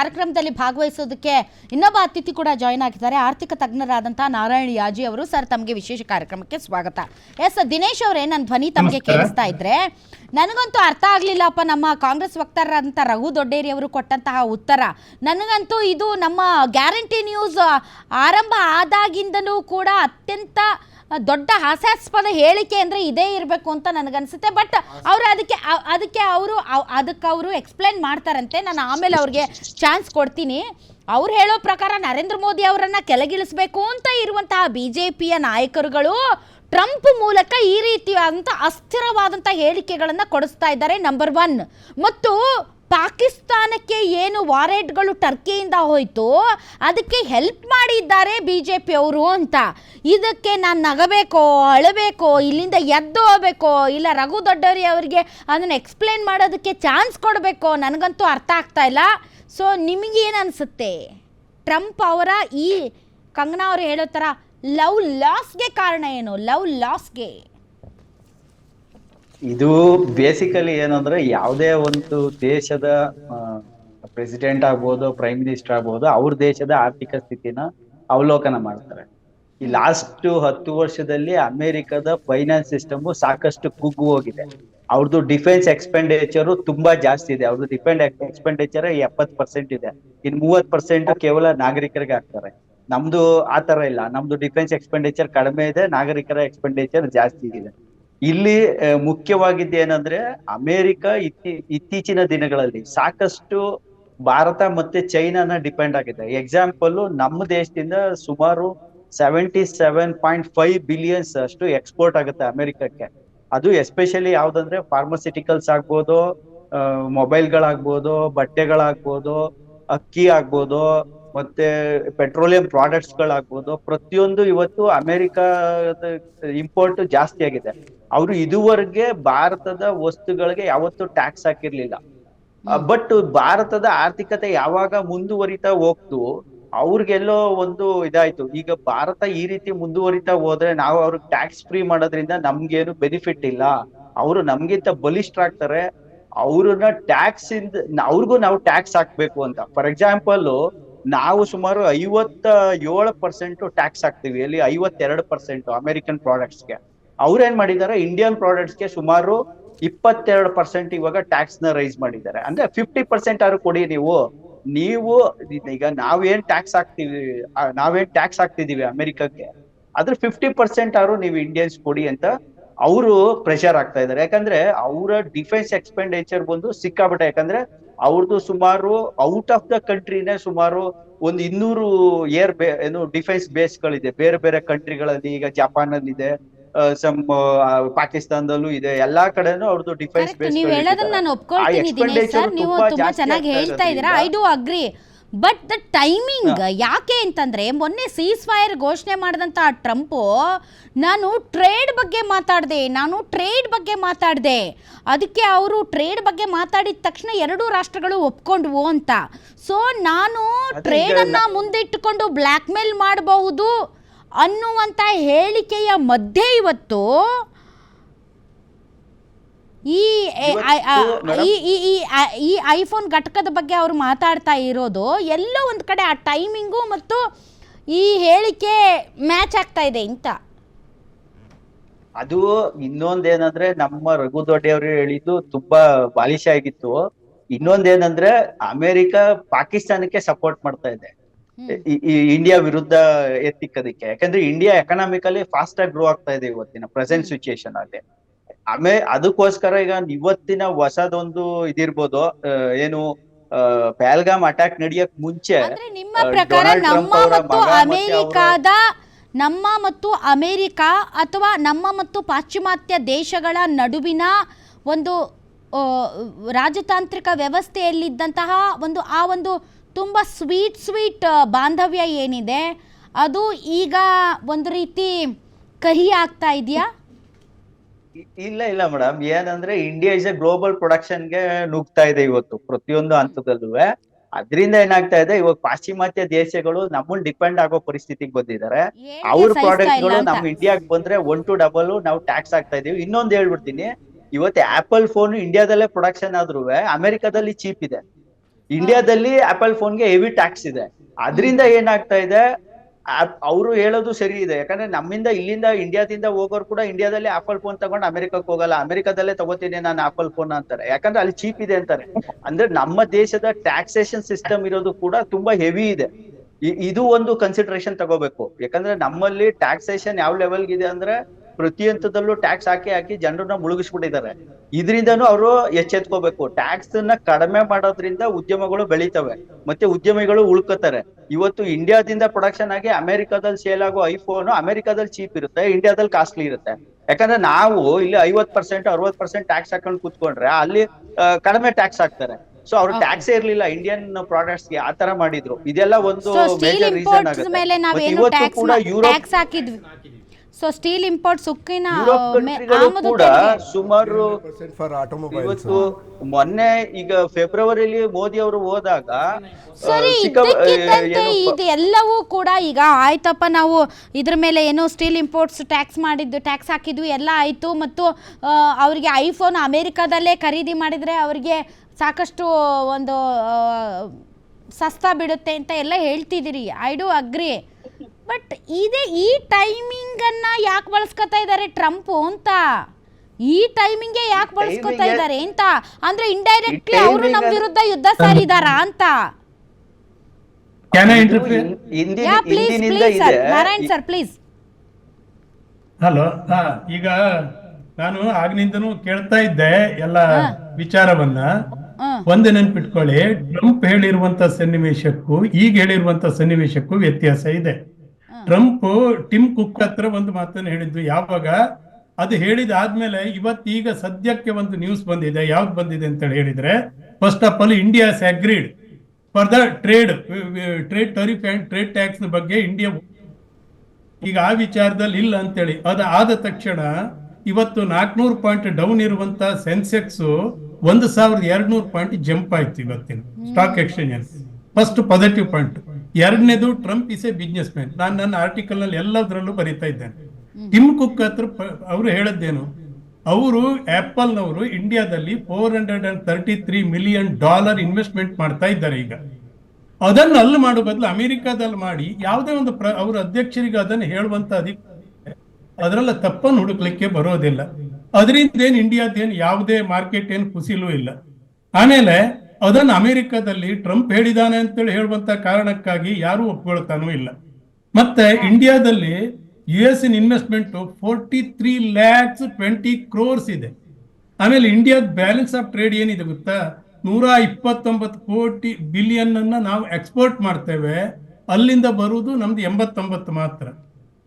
ಕಾರ್ಯಕ್ರಮದಲ್ಲಿ ಭಾಗವಹಿಸೋದಕ್ಕೆ ಇನ್ನೊಬ್ಬ ಅತಿಥಿ ಕೂಡ ಜಾಯ್ನ್ ಆಗಿದ್ದಾರೆ. ಆರ್ಥಿಕ ತಜ್ಞರಾದಂತಹ ನಾರಾಯಣ ಯಾಜಿ ಅವರು. ಸರ್ ತಮಗೆ ವಿಶೇಷ ಕಾರ್ಯಕ್ರಮಕ್ಕೆ ಸ್ವಾಗತ. ಎಸ್ ದಿನೇಶ್ ಅವರೇ ನನ್ನ ಧ್ವನಿ ತಮಗೆ ಕೇಳಿಸ್ತಾ ಇದ್ರೆ ನನಗಂತೂ ಅರ್ಥ ಆಗ್ಲಿಲ್ಲಪ್ಪ ನಮ್ಮ ಕಾಂಗ್ರೆಸ್ ವಕ್ತಾರರಾದಂಥ ರಘು ದೊಡ್ಡೇರಿ ಅವರು ಕೊಟ್ಟಂತಹ ಉತ್ತರ. ನನಗಂತೂ ಇದು ನಮ್ಮ ಗ್ಯಾರಂಟಿ ನ್ಯೂಸ್ ಆರಂಭ ಆದಾಗಿಂದಲೂ ಕೂಡ ಅತ್ಯಂತ ದೊಡ್ಡ ಹಾಸ್ಯಾಸ್ಪದ ಹೇಳಿಕೆ ಅಂದರೆ ಇದೇ ಇರಬೇಕು ಅಂತ ನನಗನ್ಸುತ್ತೆ. ಬಟ್ ಅವರು ಅದಕ್ಕೆ ಅದಕ್ಕೆ ಅವರು ಅದಕ್ಕೆ ಅವರು ಎಕ್ಸ್ಪ್ಲೇನ್ ಮಾಡ್ತಾರಂತೆ. ನಾನು ಆಮೇಲೆ ಅವ್ರಿಗೆ ಚಾನ್ಸ್ ಕೊಡ್ತೀನಿ. ಅವ್ರು ಹೇಳೋ ಪ್ರಕಾರ ನರೇಂದ್ರ ಮೋದಿ ಅವರನ್ನ ಕೆಳಗಿಳಿಸಬೇಕು ಅಂತ ಇರುವಂತಹ ಬಿ ಜೆ ಪಿಯ ನಾಯಕರುಗಳು ಟ್ರಂಪ್ ಮೂಲಕ ಈ ರೀತಿಯಾದಂಥ ಅಸ್ಥಿರವಾದಂಥ ಹೇಳಿಕೆಗಳನ್ನು ಕೊಡಿಸ್ತಾ ಇದ್ದಾರೆ ನಂಬರ್ ಒನ್ ಮತ್ತು ಪಾಕಿಸ್ತಾನಕ್ಕೆ ಏನು ವಾರೆಂಟ್ಗಳು ಟರ್ಕಿಯಿಂದ ಹೋಯಿತು, ಅದಕ್ಕೆ ಹೆಲ್ಪ್ ಮಾಡಿದ್ದಾರೆ ಬಿ ಜೆ ಪಿಯವರು ಅಂತ. ಇದಕ್ಕೆ ನಾನು ನಗಬೇಕೋ, ಅಳಬೇಕೋ, ಇಲ್ಲಿಂದ ಎದ್ದು ಹೋಗ್ಬೇಕೋ, ಇಲ್ಲ ರಘು ದೊಡ್ಡವರಿ ಅವರಿಗೆ ಅದನ್ನು ಎಕ್ಸ್ಪ್ಲೇನ್ ಮಾಡೋದಕ್ಕೆ ಚಾನ್ಸ್ ಕೊಡಬೇಕೋ, ನನಗಂತೂ ಅರ್ಥ ಆಗ್ತಾ ಇಲ್ಲ. ಸೊ ನಿಮಗೇನು ಅನಿಸುತ್ತೆ? ಟ್ರಂಪ್ ಅವರ ಈ ಕಂಗನಾ ಅವರು ಹೇಳೋ ಥರ ಲವ್ ಲಾಸ್ಗೆ ಕಾರಣ ಏನು? ಲವ್ ಲಾಸ್ಗೆ ಇದು ಬೇಸಿಕಲಿ ಏನಂದ್ರೆ ಯಾವುದೇ ಒಂದು ದೇಶದ ಪ್ರೆಸಿಡೆಂಟ್ ಆಗ್ಬೋದು ಪ್ರೈಮ್ ಮಿನಿಸ್ಟರ್ ಆಗ್ಬೋದು, ಅವ್ರ ದೇಶದ ಆರ್ಥಿಕ ಸ್ಥಿತಿನ ಅವಲೋಕನ ಮಾಡ್ತಾರೆ. ಈ ಲಾಸ್ಟ್ ಹತ್ತು ವರ್ಷದಲ್ಲಿ ಅಮೆರಿಕದ ಫೈನಾನ್ಸ್ ಸಿಸ್ಟಮ್ ಸಾಕಷ್ಟು ಕುಗ್ಗು ಹೋಗಿದೆ. ಅವ್ರದ್ದು ಡಿಫೆನ್ಸ್ ಎಕ್ಸ್ಪೆಂಡಿಚರ್ ತುಂಬಾ ಜಾಸ್ತಿ ಇದೆ. ಅವ್ರದ್ದು ಡಿಫೆಂಡ್ ಎಕ್ಸ್ಪೆಂಡಿಚರ್ ಎಪ್ಪತ್ ಪರ್ಸೆಂಟ್ ಇದೆ. ಇನ್ ಮೂವತ್ ಪರ್ಸೆಂಟ್ ಕೇವಲ ನಾಗರಿಕರಿಗೆ ಹಾಕ್ತಾರೆ. ನಮ್ದು ಆತರ ಇಲ್ಲ. ನಮ್ದು ಡಿಫೆನ್ಸ್ ಎಕ್ಸ್ಪೆಂಡಿಚರ್ ಕಡಿಮೆ ಇದೆ, ನಾಗರಿಕರ ಎಕ್ಸ್ಪೆಂಡಿಚರ್ ಜಾಸ್ತಿ ಇದೆ. ಇಲ್ಲಿ ಮುಖ್ಯವಾಗಿದ್ದು ಏನಂದ್ರೆ ಅಮೆರಿಕ ಇತ್ತಿ, ಇತ್ತೀಚಿನ ದಿನಗಳಲ್ಲಿ ಸಾಕಷ್ಟು ಭಾರತ ಮತ್ತೆ ಚೈನಾನ ಡಿಪೆಂಡ್ ಆಗಿದೆ. ಎಕ್ಸಾಂಪಲ್ ನಮ್ಮ ದೇಶದಿಂದ ಸುಮಾರು seventy seven point five billions ಅಷ್ಟು ಎಕ್ಸ್ಪೋರ್ಟ್ ಆಗುತ್ತೆ ಅಮೆರಿಕಕ್ಕೆ. ಅದು ಎಸ್ಪೆಷಲಿ ಯಾವ್ದಂದ್ರೆ ಫಾರ್ಮಸ್ಯೂಟಿಕಲ್ಸ್ ಆಗ್ಬೋದು ಮೊಬೈಲ್ಗಳಾಗ್ಬೋದು ಬಟ್ಟೆಗಳಾಗ್ಬೋದು ಅಕ್ಕಿ ಆಗ್ಬೋದು ಮತ್ತೆ ಪೆಟ್ರೋಲಿಯಂ ಪ್ರಾಡಕ್ಟ್ಸ್ ಗಳಾಗ್ಬೋದು ಪ್ರತಿಯೊಂದು ಇವತ್ತು ಅಮೆರಿಕದ ಇಂಪೋರ್ಟ್ ಜಾಸ್ತಿ ಆಗಿದೆ. ಅವರು ಇದುವರೆಗೆ ಭಾರತದ ವಸ್ತುಗಳಿಗೆ ಯಾವತ್ತೂ ಟ್ಯಾಕ್ಸ್ ಹಾಕಿರ್ಲಿಲ್ಲ. ಬಟ್ ಭಾರತದ ಆರ್ಥಿಕತೆ ಯಾವಾಗ ಮುಂದುವರಿತಾ ಹೋಗ್ತು ಅವ್ರಿಗೆಲ್ಲೋ ಒಂದು ಇದಾಯ್ತು. ಈಗ ಭಾರತ ಈ ರೀತಿ ಮುಂದುವರಿತಾ ಹೋದ್ರೆ ನಾವು ಅವ್ರಿಗೆ ಟ್ಯಾಕ್ಸ್ ಫ್ರೀ ಮಾಡೋದ್ರಿಂದ ನಮ್ಗೇನು ಬೆನಿಫಿಟ್ ಇಲ್ಲ. ಅವರು ನಮ್ಗಿಂತ ಬಲಿಷ್ಠರಾಗ್ತಾರೆ. ಅವ್ರನ್ನ ಟ್ಯಾಕ್ಸ್ ಇಂದ, ಅವ್ರಿಗೂ ನಾವು ಟ್ಯಾಕ್ಸ್ ಹಾಕ್ಬೇಕು ಅಂತ. ಫಾರ್ ಎಕ್ಸಾಂಪಲ್ ನಾವು ಸುಮಾರು ಐವತ್ತ ಏಳು ಪರ್ಸೆಂಟ್ ಟ್ಯಾಕ್ಸ್ ಹಾಕ್ತಿವಿ. ಅಲ್ಲಿ ಐವತ್ತೆರಡು ಪರ್ಸೆಂಟ್ ಅಮೆರಿಕನ್ ಪ್ರಾಡಕ್ಟ್ಸ್ಗೆ ಅವ್ರೇನ್ ಮಾಡಿದ್ದಾರೆ? ಇಂಡಿಯನ್ ಪ್ರಾಡಕ್ಟ್ಸ್ಗೆ ಸುಮಾರು ಇಪ್ಪತ್ತೆರಡು ಪರ್ಸೆಂಟ್ ಇವಾಗ ಟ್ಯಾಕ್ಸ್ನ ರೈಸ್ ಮಾಡಿದ್ದಾರೆ. ಅಂದ್ರೆ ಫಿಫ್ಟಿ ಪರ್ಸೆಂಟ್ ಆದ್ರೂ ಕೊಡಿ ನೀವು. ನೀವು ಈಗ ನಾವೇನ್ ಟ್ಯಾಕ್ಸ್ ಹಾಕ್ತಿವಿ ನಾವೇನ್ ಟ್ಯಾಕ್ಸ್ ಹಾಕ್ತಿದೀವಿ ಅಮೆರಿಕಕ್ಕೆ ಅದ್ರ ಫಿಫ್ಟಿ ಪರ್ಸೆಂಟ್ ಆದ್ರೂ ನೀವು ಇಂಡಿಯನ್ಸ್ ಕೊಡಿ ಅಂತ ಅವರು ಪ್ರೆಷರ್ ಆಗ್ತಾ ಇದಾರೆ ಯಾಕಂದ್ರೆ ಅವರ ಡಿಫೆನ್ಸ್ ಎಕ್ಸ್ಪೆಂಡಿಚರ್ ಬಂದು ಸಿಕ್ಕಾಬಿಟ್ಟೆ ಯಾಕಂದ್ರೆ ಅವ್ರದ್ದು ಸುಮಾರು ಔಟ್ ಆಫ್ ದ ಕಂಟ್ರಿನೇ ಸುಮಾರು ಒಂದು ಇನ್ನೂರು ಏರ್ ಏನು ಡಿಫೆನ್ಸ್ ಬೇಸ್ಗಳಿದೆ ಬೇರೆ ಬೇರೆ ಕಂಟ್ರಿಗಳಲ್ಲಿ ಈಗ ಜಪಾನ್ ಅಲ್ಲಿ ಇದೆ ಸಮ್ ಪಾಕಿಸ್ತಾನದಲ್ಲೂ ಇದೆ. ಎಲ್ಲಾ ಕಡೆನೂ ಅವ್ರದ್ದು ಡಿಫೆನ್ಸ್ ಬೇಸ್ ನೀವು ಹೇಳೋದನ್ನ ನಾನು ಒಪ್ಕೊಳ್ತೀನಿ ದಿನೇಶ್ ಸರ್. ನೀವು ತುಂಬಾ ಚೆನ್ನಾಗಿ ಹೇಳ್ತಾ ಇದ್ದೀರಾ? I do agree but the timing ಯಾಕೆ ಅಂತಂದ್ರೆ ಮೊನ್ನೆ ಸೀಸ್ ಫೈರ್ ಘೋಷಣೆ ಮಾಡಿದಂತ ಟ್ರಂಪು ನಾನು ಟ್ರೇಡ್ ಬಗ್ಗೆ ಮಾತಾಡಿದೆ. ನಾನು ಟ್ರೇಡ್ ಬಗ್ಗೆ ಮಾತಾಡಿದೆ. ಅದಕ್ಕೆ ಅವರು ಟ್ರೇಡ್ ಬಗ್ಗೆ ಮಾತಾಡಿದ ತಕ್ಷಣ ಎರಡೂ ರಾಷ್ಟ್ರಗಳು ಒಪ್ಕೊಂಡ್ವು ಅಂತ. ಸೊ ನಾನು ಟ್ರೇಡ್ ಅನ್ನ ಟ್ರೇಡನ್ನು ಮುಂದಿಟ್ಟುಕೊಂಡು ಬ್ಲ್ಯಾಕ್ ಮೇಲ್ ಮಾಡಬಹುದು. ಅನ್ನುವಂಥ ಹೇಳಿಕೆಯ ಮಧ್ಯೆ ಇವತ್ತು ಈ ಈ ಐಫೋನ್ ಘಟಕದ ಬಗ್ಗೆ ಅವರು ಮಾತಾಡ್ತಾ ಇರೋದು ಎಲ್ಲೋ ಒಂದು ಕಡೆ ಆ ಟೈಮಿಂಗು ಮತ್ತು ಈ ಹೇಳಿಕೆ ಮ್ಯಾಚ್ ಆಗ್ತಾ ಇದೆ ಇಂತ ಅದು ಇನ್ನೊಂದೇನಂದ್ರೆ ನಮ್ಮ ರಘು ದೊಡ್ಡಿಯವರು ಹೇಳಿದ್ದು ತುಂಬಾ ಬಾಲಿಶ ಆಗಿತ್ತು ಇನ್ನೊಂದೇನಂದ್ರೆ ಅಮೆರಿಕ ಪಾಕಿಸ್ತಾನಕ್ಕೆ ಸಪೋರ್ಟ್ ಮಾಡ್ತಾ ಇದೆ. ಈ- ಇಂಡಿಯಾ ವಿರುದ್ಧ ಎತ್ತಿಕ್ಕದಕ್ಕೆ. ಯಾಕಂದ್ರೆ ಇಂಡಿಯಾ ಎಕನಾಮಿಕಲಿ ಫಾಸ್ಟ್ ಆಗಿ ಗ್ರೋ ಆಗ್ತಾ ಇದೆ ಇವತ್ತಿನ ಪ್ರೆಸೆಂಟ್ ಸಿಚುಯೇಷನ್ ಅಲ್ಲಿ. ಆಮೇಲೆ ಅದಕ್ಕೋಸ್ಕರ ಈಗ ಇವತ್ತಿನ ಹೊಸದೊಂದು ಇದಿರ್ಬೋದು ಏನು ಪಹಲ್ಗಾಮ್ ಅಟ್ಯಾಕ್ ನಡೆಯಕ್ ಮುಂಚೆ ಅಂದ್ರೆ ನಿಮ್ಮ ಪ್ರಕಾರ ನಮ್ಮ ಮತ್ತು ಅಮೆರಿಕಾದ ನಮ್ಮ ಮತ್ತು ಅಮೆರಿಕಾ ಅಥವಾ ನಮ್ಮ ಮತ್ತು ಪಾಶ್ಚಿಮಾತ್ಯ ದೇಶಗಳ ನಡುವಿನ ಒಂದು ರಾಜತಾಂತ್ರಿಕ ವ್ಯವಸ್ಥೆಯಲ್ಲಿದ್ದಂತಹ ಒಂದು ಆ ಒಂದು ತುಂಬ ಸ್ವೀಟ್ ಸ್ವೀಟ್ ಬಾಂಧವ್ಯ ಏನಿದೆ? ಅದು ಈಗ ಒಂದು ರೀತಿ ಕಹಿ ಆಗ್ತಾ ಇದೆಯಾ? ಇಲ್ಲ ಇಲ್ಲ ಮೇಡಮ್. ಏನಂದ್ರೆ ಇಂಡಿಯಾ ಇಸ್ ಎ ಗ್ಲೋಬಲ್ ಪ್ರೊಡಕ್ಷನ್ಗೆ ನುಗ್ತಾ ಇದೆ ಇವತ್ತು ಪ್ರತಿಯೊಂದು ಹಂತದಲ್ಲೂ ಅದರಿಂದ ಏನಾಗ್ತಾ ಇದೆ? ಇವಾಗ ಪಾಶ್ಚಿಮಾತ್ಯ ದೇಶಗಳು ನಮ್ಮಲ್ಲಿ ಡಿಪೆಂಡ್ ಆಗೋ ಪರಿಸ್ಥಿತಿಗೆ ಬಂದಿದ್ದಾರೆ. ಅವ್ರ ಸಹಿಸ್ತಾ ಪ್ರಾಡಕ್ಟ್ ಇಲ್ಲ ಗಳು ಅಂತ? ನಮ್ ಇಂಡಿಯಾಗ್ ಬಂದ್ರೆ ಒನ್ ಟು ಡಬಲ್ ನಾವು ಟ್ಯಾಕ್ಸ್ ಆಗ್ತಾ ಇದೀವಿ. ಇನ್ನೊಂದು ಹೇಳ್ಬಿಡ್ತೀನಿ. ಇವತ್ತು ಆಪಲ್ ಫೋನ್ ಇಂಡಿಯಾದಲ್ಲೇ ಪ್ರೊಡಕ್ಷನ್ ಆದ್ರೂ ಅಮೆರಿಕಾದಲ್ಲಿ ಚೀಪ್ ಇದೆ. ಇಂಡಿಯಾದಲ್ಲಿ ಆಪಲ್ ಫೋನ್ಗೆ ಹೆವಿ ಟ್ಯಾಕ್ಸ್ ಇದೆ. ಅದರಿಂದ ಏನಾಗ್ತಾ ಇದೆ? ಅವರು ಹೇಳೋದು ಸರಿ ಇದೆ. ಯಾಕಂದ್ರೆ ನಮ್ಮಿಂದ ಇಲ್ಲಿಂದ ಇಂಡಿಯಾದಿಂದ ಹೋಗೋರು ಕೂಡ ಇಂಡಿಯಾದಲ್ಲಿ ಆಪಲ್ ಫೋನ್ ತಗೊಂಡು ಅಮೆರಿಕಕ್ಕೆ ಹೋಗಲ್ಲ. ಅಮೆರಿಕದಲ್ಲೇ ತಗೋತೀನಿ ನಾನು ಆಪಲ್ ಫೋನ್ ಅಂತಾರೆ. ಯಾಕಂದ್ರೆ ಅಲ್ಲಿ ಚೀಪ್ ಇದೆ ಅಂತಾರೆ. ಅಂದ್ರೆ ನಮ್ಮ ದೇಶದ ಟ್ಯಾಕ್ಸೇಷನ್ ಸಿಸ್ಟಮ್ ಇರೋದು ಕೂಡ ತುಂಬಾ ಹೆವಿ ಇದೆ. ಇದು ಒಂದು ಕನ್ಸಿಡರೇಷನ್ ತಗೋಬೇಕು. ಯಾಕಂದ್ರೆ ನಮ್ಮಲ್ಲಿ ಟ್ಯಾಕ್ಸೇಷನ್ ಯಾವ ಲೆವೆಲ್ ಇದೆ ಅಂದ್ರೆ ಹಂತದಲ್ಲೂ ಟ್ಯಾಕ್ಸ್ ಹಾಕಿ ಹಾಕಿ ಜನರನ್ನ ಮುಳುಗಿಸ್ಬಿಟ್ಟಿದ್ದಾರೆ. ಇದರಿಂದನೂ ಅವರು ಎಚ್ಚೆತ್ಕೋಬೇಕು. ಟ್ಯಾಕ್ಸ್ನ ಕಡಿಮೆ ಮಾಡೋದ್ರಿಂದ ಉದ್ಯಮಗಳು ಬೆಳಿತವೆ. ಮತ್ತೆ ಉದ್ಯಮಿಗಳು ಉಳ್ಕೋತಾರೆ. ಇವತ್ತು ಇಂಡಿಯಾದಿಂದ ಪ್ರೊಡಕ್ಷನ್ ಆಗಿ ಅಮೆರಿಕಾದಲ್ಲಿ ಸೇಲ್ ಆಗೋ ಐಫೋನ್ ಅಮೆರಿಕಾದಲ್ಲಿ ಚೀಪ್ ಇರುತ್ತೆ ಇಂಡಿಯಾದಲ್ಲಿ ಕಾಸ್ಟ್ಲಿ ಇರುತ್ತೆ. ಯಾಕಂದ್ರೆ ನಾವು ಇಲ್ಲಿ ಐವತ್ ಪರ್ಸೆಂಟ್ ಅರವತ್ ಪರ್ಸೆಂಟ್ ಟ್ಯಾಕ್ಸ್ ಹಾಕೊಂಡು ಕೂತ್ಕೊಂಡ್ರೆ ಅಲ್ಲಿ ಕಡಿಮೆ ಟ್ಯಾಕ್ಸ್ ಹಾಕ್ತಾರೆ. ಸೊ ಅವ್ರು. ಟ್ಯಾಕ್ಸ್ ಇರ್ಲಿಲ್ಲ. ಇಂಡಿಯನ್ ಪ್ರಾಡಕ್ಟ್ಸ್ಗೆ ಆತರ ಮಾಡಿದ್ರು. ಇದೆಲ್ಲ ಒಂದು ಮೇಜರ್ ರೀಸನ್ ಆಗುತ್ತೆ. ಇವತ್ತು ಕೂಡ ಯುರೋಪ್ ಸೊ ಸ್ಟೀಲ್ ಇಂಪೋರ್ಟ್ ಸುಕ್ಕಿನ ಕೂಡ ಸುಮಾರು ಇವತ್ತು ಮೊನ್ನೆ ಈಗ ಫೆಬ್ರವರಿಲಿ ಮೋದಿ ಅವರು ಹೋದಾಗ ಸರಿ ಇದೆಲ್ಲವೂ ಕೂಡ ಈಗ ಆಯ್ತಪ್ಪ. ನಾವು ಇದ್ರ ಮೇಲೆ ಏನೋ ಸ್ಟೀಲ್ ಇಂಪೋರ್ಟ್ಸ್ ಟ್ಯಾಕ್ಸ್ ಮಾಡಿದ್ದು ಟ್ಯಾಕ್ಸ್ ಹಾಕಿದ್ವಿ ಎಲ್ಲ ಆಯಿತು. ಮತ್ತು ಅವರಿಗೆ ಐಫೋನ್ ಅಮೇರಿಕಾದಲ್ಲೇ ಖರೀದಿ ಮಾಡಿದ್ರೆ ಅವರಿಗೆ ಸಾಕಷ್ಟು ಒಂದು ಸಸ್ತಾ ಬಿಡುತ್ತೆ ಅಂತ ಎಲ್ಲ ಹೇಳ್ತಿದ್ದೀರಿ. ಐ ಡು ಅಗ್ರಿ ಬಟ್ ಇದೇ ಈ ಟೈಮಿಂಗನ್ನು ಯಾಕೆ ಬಳಸ್ಕೊತಾ ಇದ್ದಾರೆ ಟ್ರಂಪ್ ಅಂತ? ಈ ಟೈಮಿಂಗೇ ಯಾಕೆ ಬಳಸ್ಕೊತಾ ಇದ್ದಾರೆ ಅಂತ? ಅಂದ್ರೆ ಇಂಡೈರೆಕ್ಟ್ಲಿ ಅವರು ನಮ್ಮ ವಿರುದ್ಧ ಯುದ್ಧ ಸಾರಿದಾರಾ ಅಂತ? Yeah please please sir Narayan sir please hello ಹಾ ಈಗ ನಾನು ಆಗ್ನಿಂದನೂ ಕೇಳ್ತಾ ಇದ್ದೆ ಎಲ್ಲ ವಿಚಾರವನ್ನ. ಒಂದು ನೆನ್ಪಿಟ್ಕೊಳ್ಳಿ ಟ್ರಂಪ್ ಹೇಳಿರುವಂತ ಸನ್ನಿವೇಶಕ್ಕೂ ಈಗ ಹೇಳಿರುವಂತ ಸನ್ನಿವೇಶಕ್ಕೂ ವ್ಯತ್ಯಾಸ ಇದೆ. ಟ್ರಂಪ್ ಟಿಮ್ ಕುಕ್ ಹತ್ರ ಒಂದು ಮಾತನ್ನು ಹೇಳಿದ್ದು ಯಾವಾಗ? ಅದು ಹೇಳಿದ ಆದ್ಮೇಲೆ ಇವತ್ತೀಗ ಸದ್ಯಕ್ಕೆ ಒಂದು ನ್ಯೂಸ್ ಬಂದಿದೆ. ಯಾವ್ದು ಬಂದಿದೆ ಅಂತ ಹೇಳಿದ್ರೆ first of all India agreed for the trade trade tariff and trade tax ಬಗ್ಗೆ ಇಂಡಿಯಾ ಈಗ ಆ ವಿಚಾರದಲ್ಲಿ ಇಲ್ಲ ಅಂತೇಳಿ. ಅದು ಆದ ತಕ್ಷಣ ಇವತ್ತು ನಾಲ್ಕನೂರು ಪಾಯಿಂಟ್ ಡೌನ್ ಇರುವಂತ ಸೆನ್ಸೆಕ್ಸ್ ಒಂದು ಸಾವಿರದ ಎರಡ್ನೂರು ಪಾಯಿಂಟ್ ಜಂಪ್ ಆಯ್ತು ಇವತ್ತಿನ stock exchange first positive point ಎರಡನೇದು Trump is a business man ನಾನು ನನ್ನ ಆರ್ಟಿಕಲ್ನಲ್ಲಿ ಎಲ್ಲದರಲ್ಲೂ ಬರೀತಾ ಇದ್ದೇನೆ. ಟಿಮ್ ಕುಕ್ ಹತ್ರ ಅವರು ಹೇಳದ್ದೇನು ಅವರು ಆಪಲ್ ನವರು ಇಂಡಿಯಾದಲ್ಲಿ four hundred and thirty three million dollar investment ಮಾಡ್ತಾ ಇದ್ದಾರೆ ಈಗ. ಅದನ್ನು ಅಲ್ಲಿ ಮಾಡೋ ಬದಲು ಅಮೆರಿಕಾದಲ್ಲಿ ಮಾಡಿ ಯಾವುದೇ ಒಂದು ಪ್ರ ಅವರ ಅಧ್ಯಕ್ಷರಿಗೆ ಅದನ್ನು ಹೇಳುವಂತ ಅಧಿಕಾರ ಅದರಲ್ಲ ತಪ್ಪನ್ನು ಹುಡುಕ್ಲಿಕ್ಕೆ ಬರೋದಿಲ್ಲ. ಅದರಿಂದ ಏನು ಇಂಡಿಯಾದ ಏನು ಯಾವುದೇ ಮಾರ್ಕೆಟ್ ಏನು ಕುಸಿಲೂ ಇಲ್ಲ. ಆಮೇಲೆ ಅದನ್ನು ಅಮೆರಿಕದಲ್ಲಿ ಟ್ರಂಪ್ ಹೇಳಿದಾನೆ ಅಂತೇಳಿ ಹೇಳುವಂತ ಕಾರಣಕ್ಕಾಗಿ ಯಾರು ಒಪ್ಕೊಳ್ತಾನೂ ಇಲ್ಲ. ಮತ್ತೆ ಇಂಡಿಯಾದಲ್ಲಿ U S in investment forty three lakhs twenty crores ಇದೆ. ಆಮೇಲೆ ಇಂಡಿಯಾದ ಬ್ಯಾಲೆನ್ಸ್ ಆಫ್ ಟ್ರೇಡ್ ಏನಿದೆ ಗೊತ್ತಾ? ನೂರ ಇಪ್ಪತ್ತೊಂಬತ್ತು ಕೋಟಿ ಬಿಲಿಯನ್ ಅನ್ನ ನಾವು ಎಕ್ಸ್ಪೋರ್ಟ್ ಮಾಡ್ತೇವೆ. ಅಲ್ಲಿಂದ ಬರುವುದು ನಮ್ದು ಎಂಬತ್ತೊಂಬತ್ತು ಮಾತ್ರ.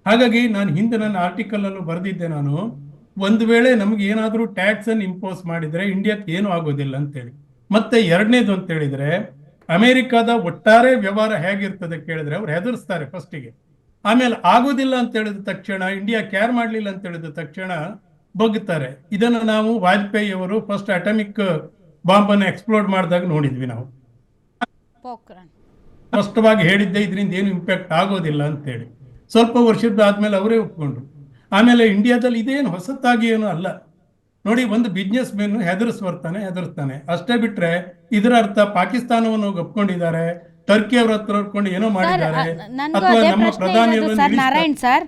ಹಾಗಾಗಿ ನಾನು ಹಿಂದೆ ನನ್ನ ಆರ್ಟಿಕಲ್ ಅಲ್ಲೂ ಬರೆದಿದ್ದೆ ನಾನು. ಒಂದು ವೇಳೆ ನಮ್ಗೆ ಏನಾದರೂ ಟ್ಯಾಕ್ಸ್ ಅನ್ನು ಇಂಪೋಸ್ ಮಾಡಿದ್ರೆ ಇಂಡಿಯಾಕ್ಕೆ ಏನು ಆಗೋದಿಲ್ಲ ಅಂತೇಳಿ. ಮತ್ತೆ ಎರಡನೇದು ಅಂತ ಹೇಳಿದ್ರೆ ಅಮೆರಿಕದ ಒಟ್ಟಾರೆ ವ್ಯವಹಾರ ಹೇಗಿರ್ತದೆ ಕೇಳಿದ್ರೆ ಅವ್ರು ಹೆದರ್ಸ್ತಾರೆ ಫಸ್ಟಿಗೆ. ಆಮೇಲೆ ಆಗೋದಿಲ್ಲ ಅಂತ ಹೇಳಿದ ತಕ್ಷಣ ಇಂಡಿಯಾ ಕೇರ್ ಮಾಡಲಿಲ್ಲ ಅಂತ ಹೇಳಿದ ತಕ್ಷಣ ಬಗ್ತಾರೆ. ಇದನ್ನು ನಾವು ವಾಜಪೇಯಿ ಅವರು ಫಸ್ಟ್ ಅಟಮಿಕ್ ಬಾಂಬ್ ಅನ್ನು ಎಕ್ಸ್ಪ್ಲೋರ್ಡ್ ಮಾಡಿದಾಗ ನೋಡಿದ್ವಿ ನಾವು. ಸ್ಪಷ್ಟವಾಗಿ ಹೇಳಿದ್ದೆ ಇದರಿಂದ ಏನು ಇಂಪ್ಯಾಕ್ಟ್ ಆಗೋದಿಲ್ಲ ಅಂತೇಳಿ. ಸ್ವಲ್ಪ ವರ್ಷದ ಆದ್ಮೇಲೆ ಅವರೇ ಒಪ್ಕೊಂಡ್ರು. ಆಮೇಲೆ ಇಂಡಿಯಾದಲ್ಲಿ ಇದೇನು ಹೊಸತಾಗಿ ಏನು ಅಲ್ಲ. ನೋಡಿ ಒಂದು ಬಿಸ್ನೆಸ್ ಮೆನ್ ಹೆದರ್ಸ್ ಬರ್ತಾನೆ ಹೆದರ್ಸ್ತಾನೆ. ಅಷ್ಟೇ ಬಿಟ್ರೆ ಇದರ ಅರ್ಥ ಪಾಕಿಸ್ತಾನವನ್ನು ಒಪ್ಕೊಂಡಿದ್ದಾರೆ ಟರ್ಕಿ ಅವ್ರ ಹತ್ರ ಹೊರ್ಕೊಂಡು ಏನೋ ಮಾಡಿದ್ದಾರೆ ಅಥವಾ ನಮ್ಮ ಪ್ರಧಾನಿಯವರು ನಾರಾಯಣ್ ಸರ್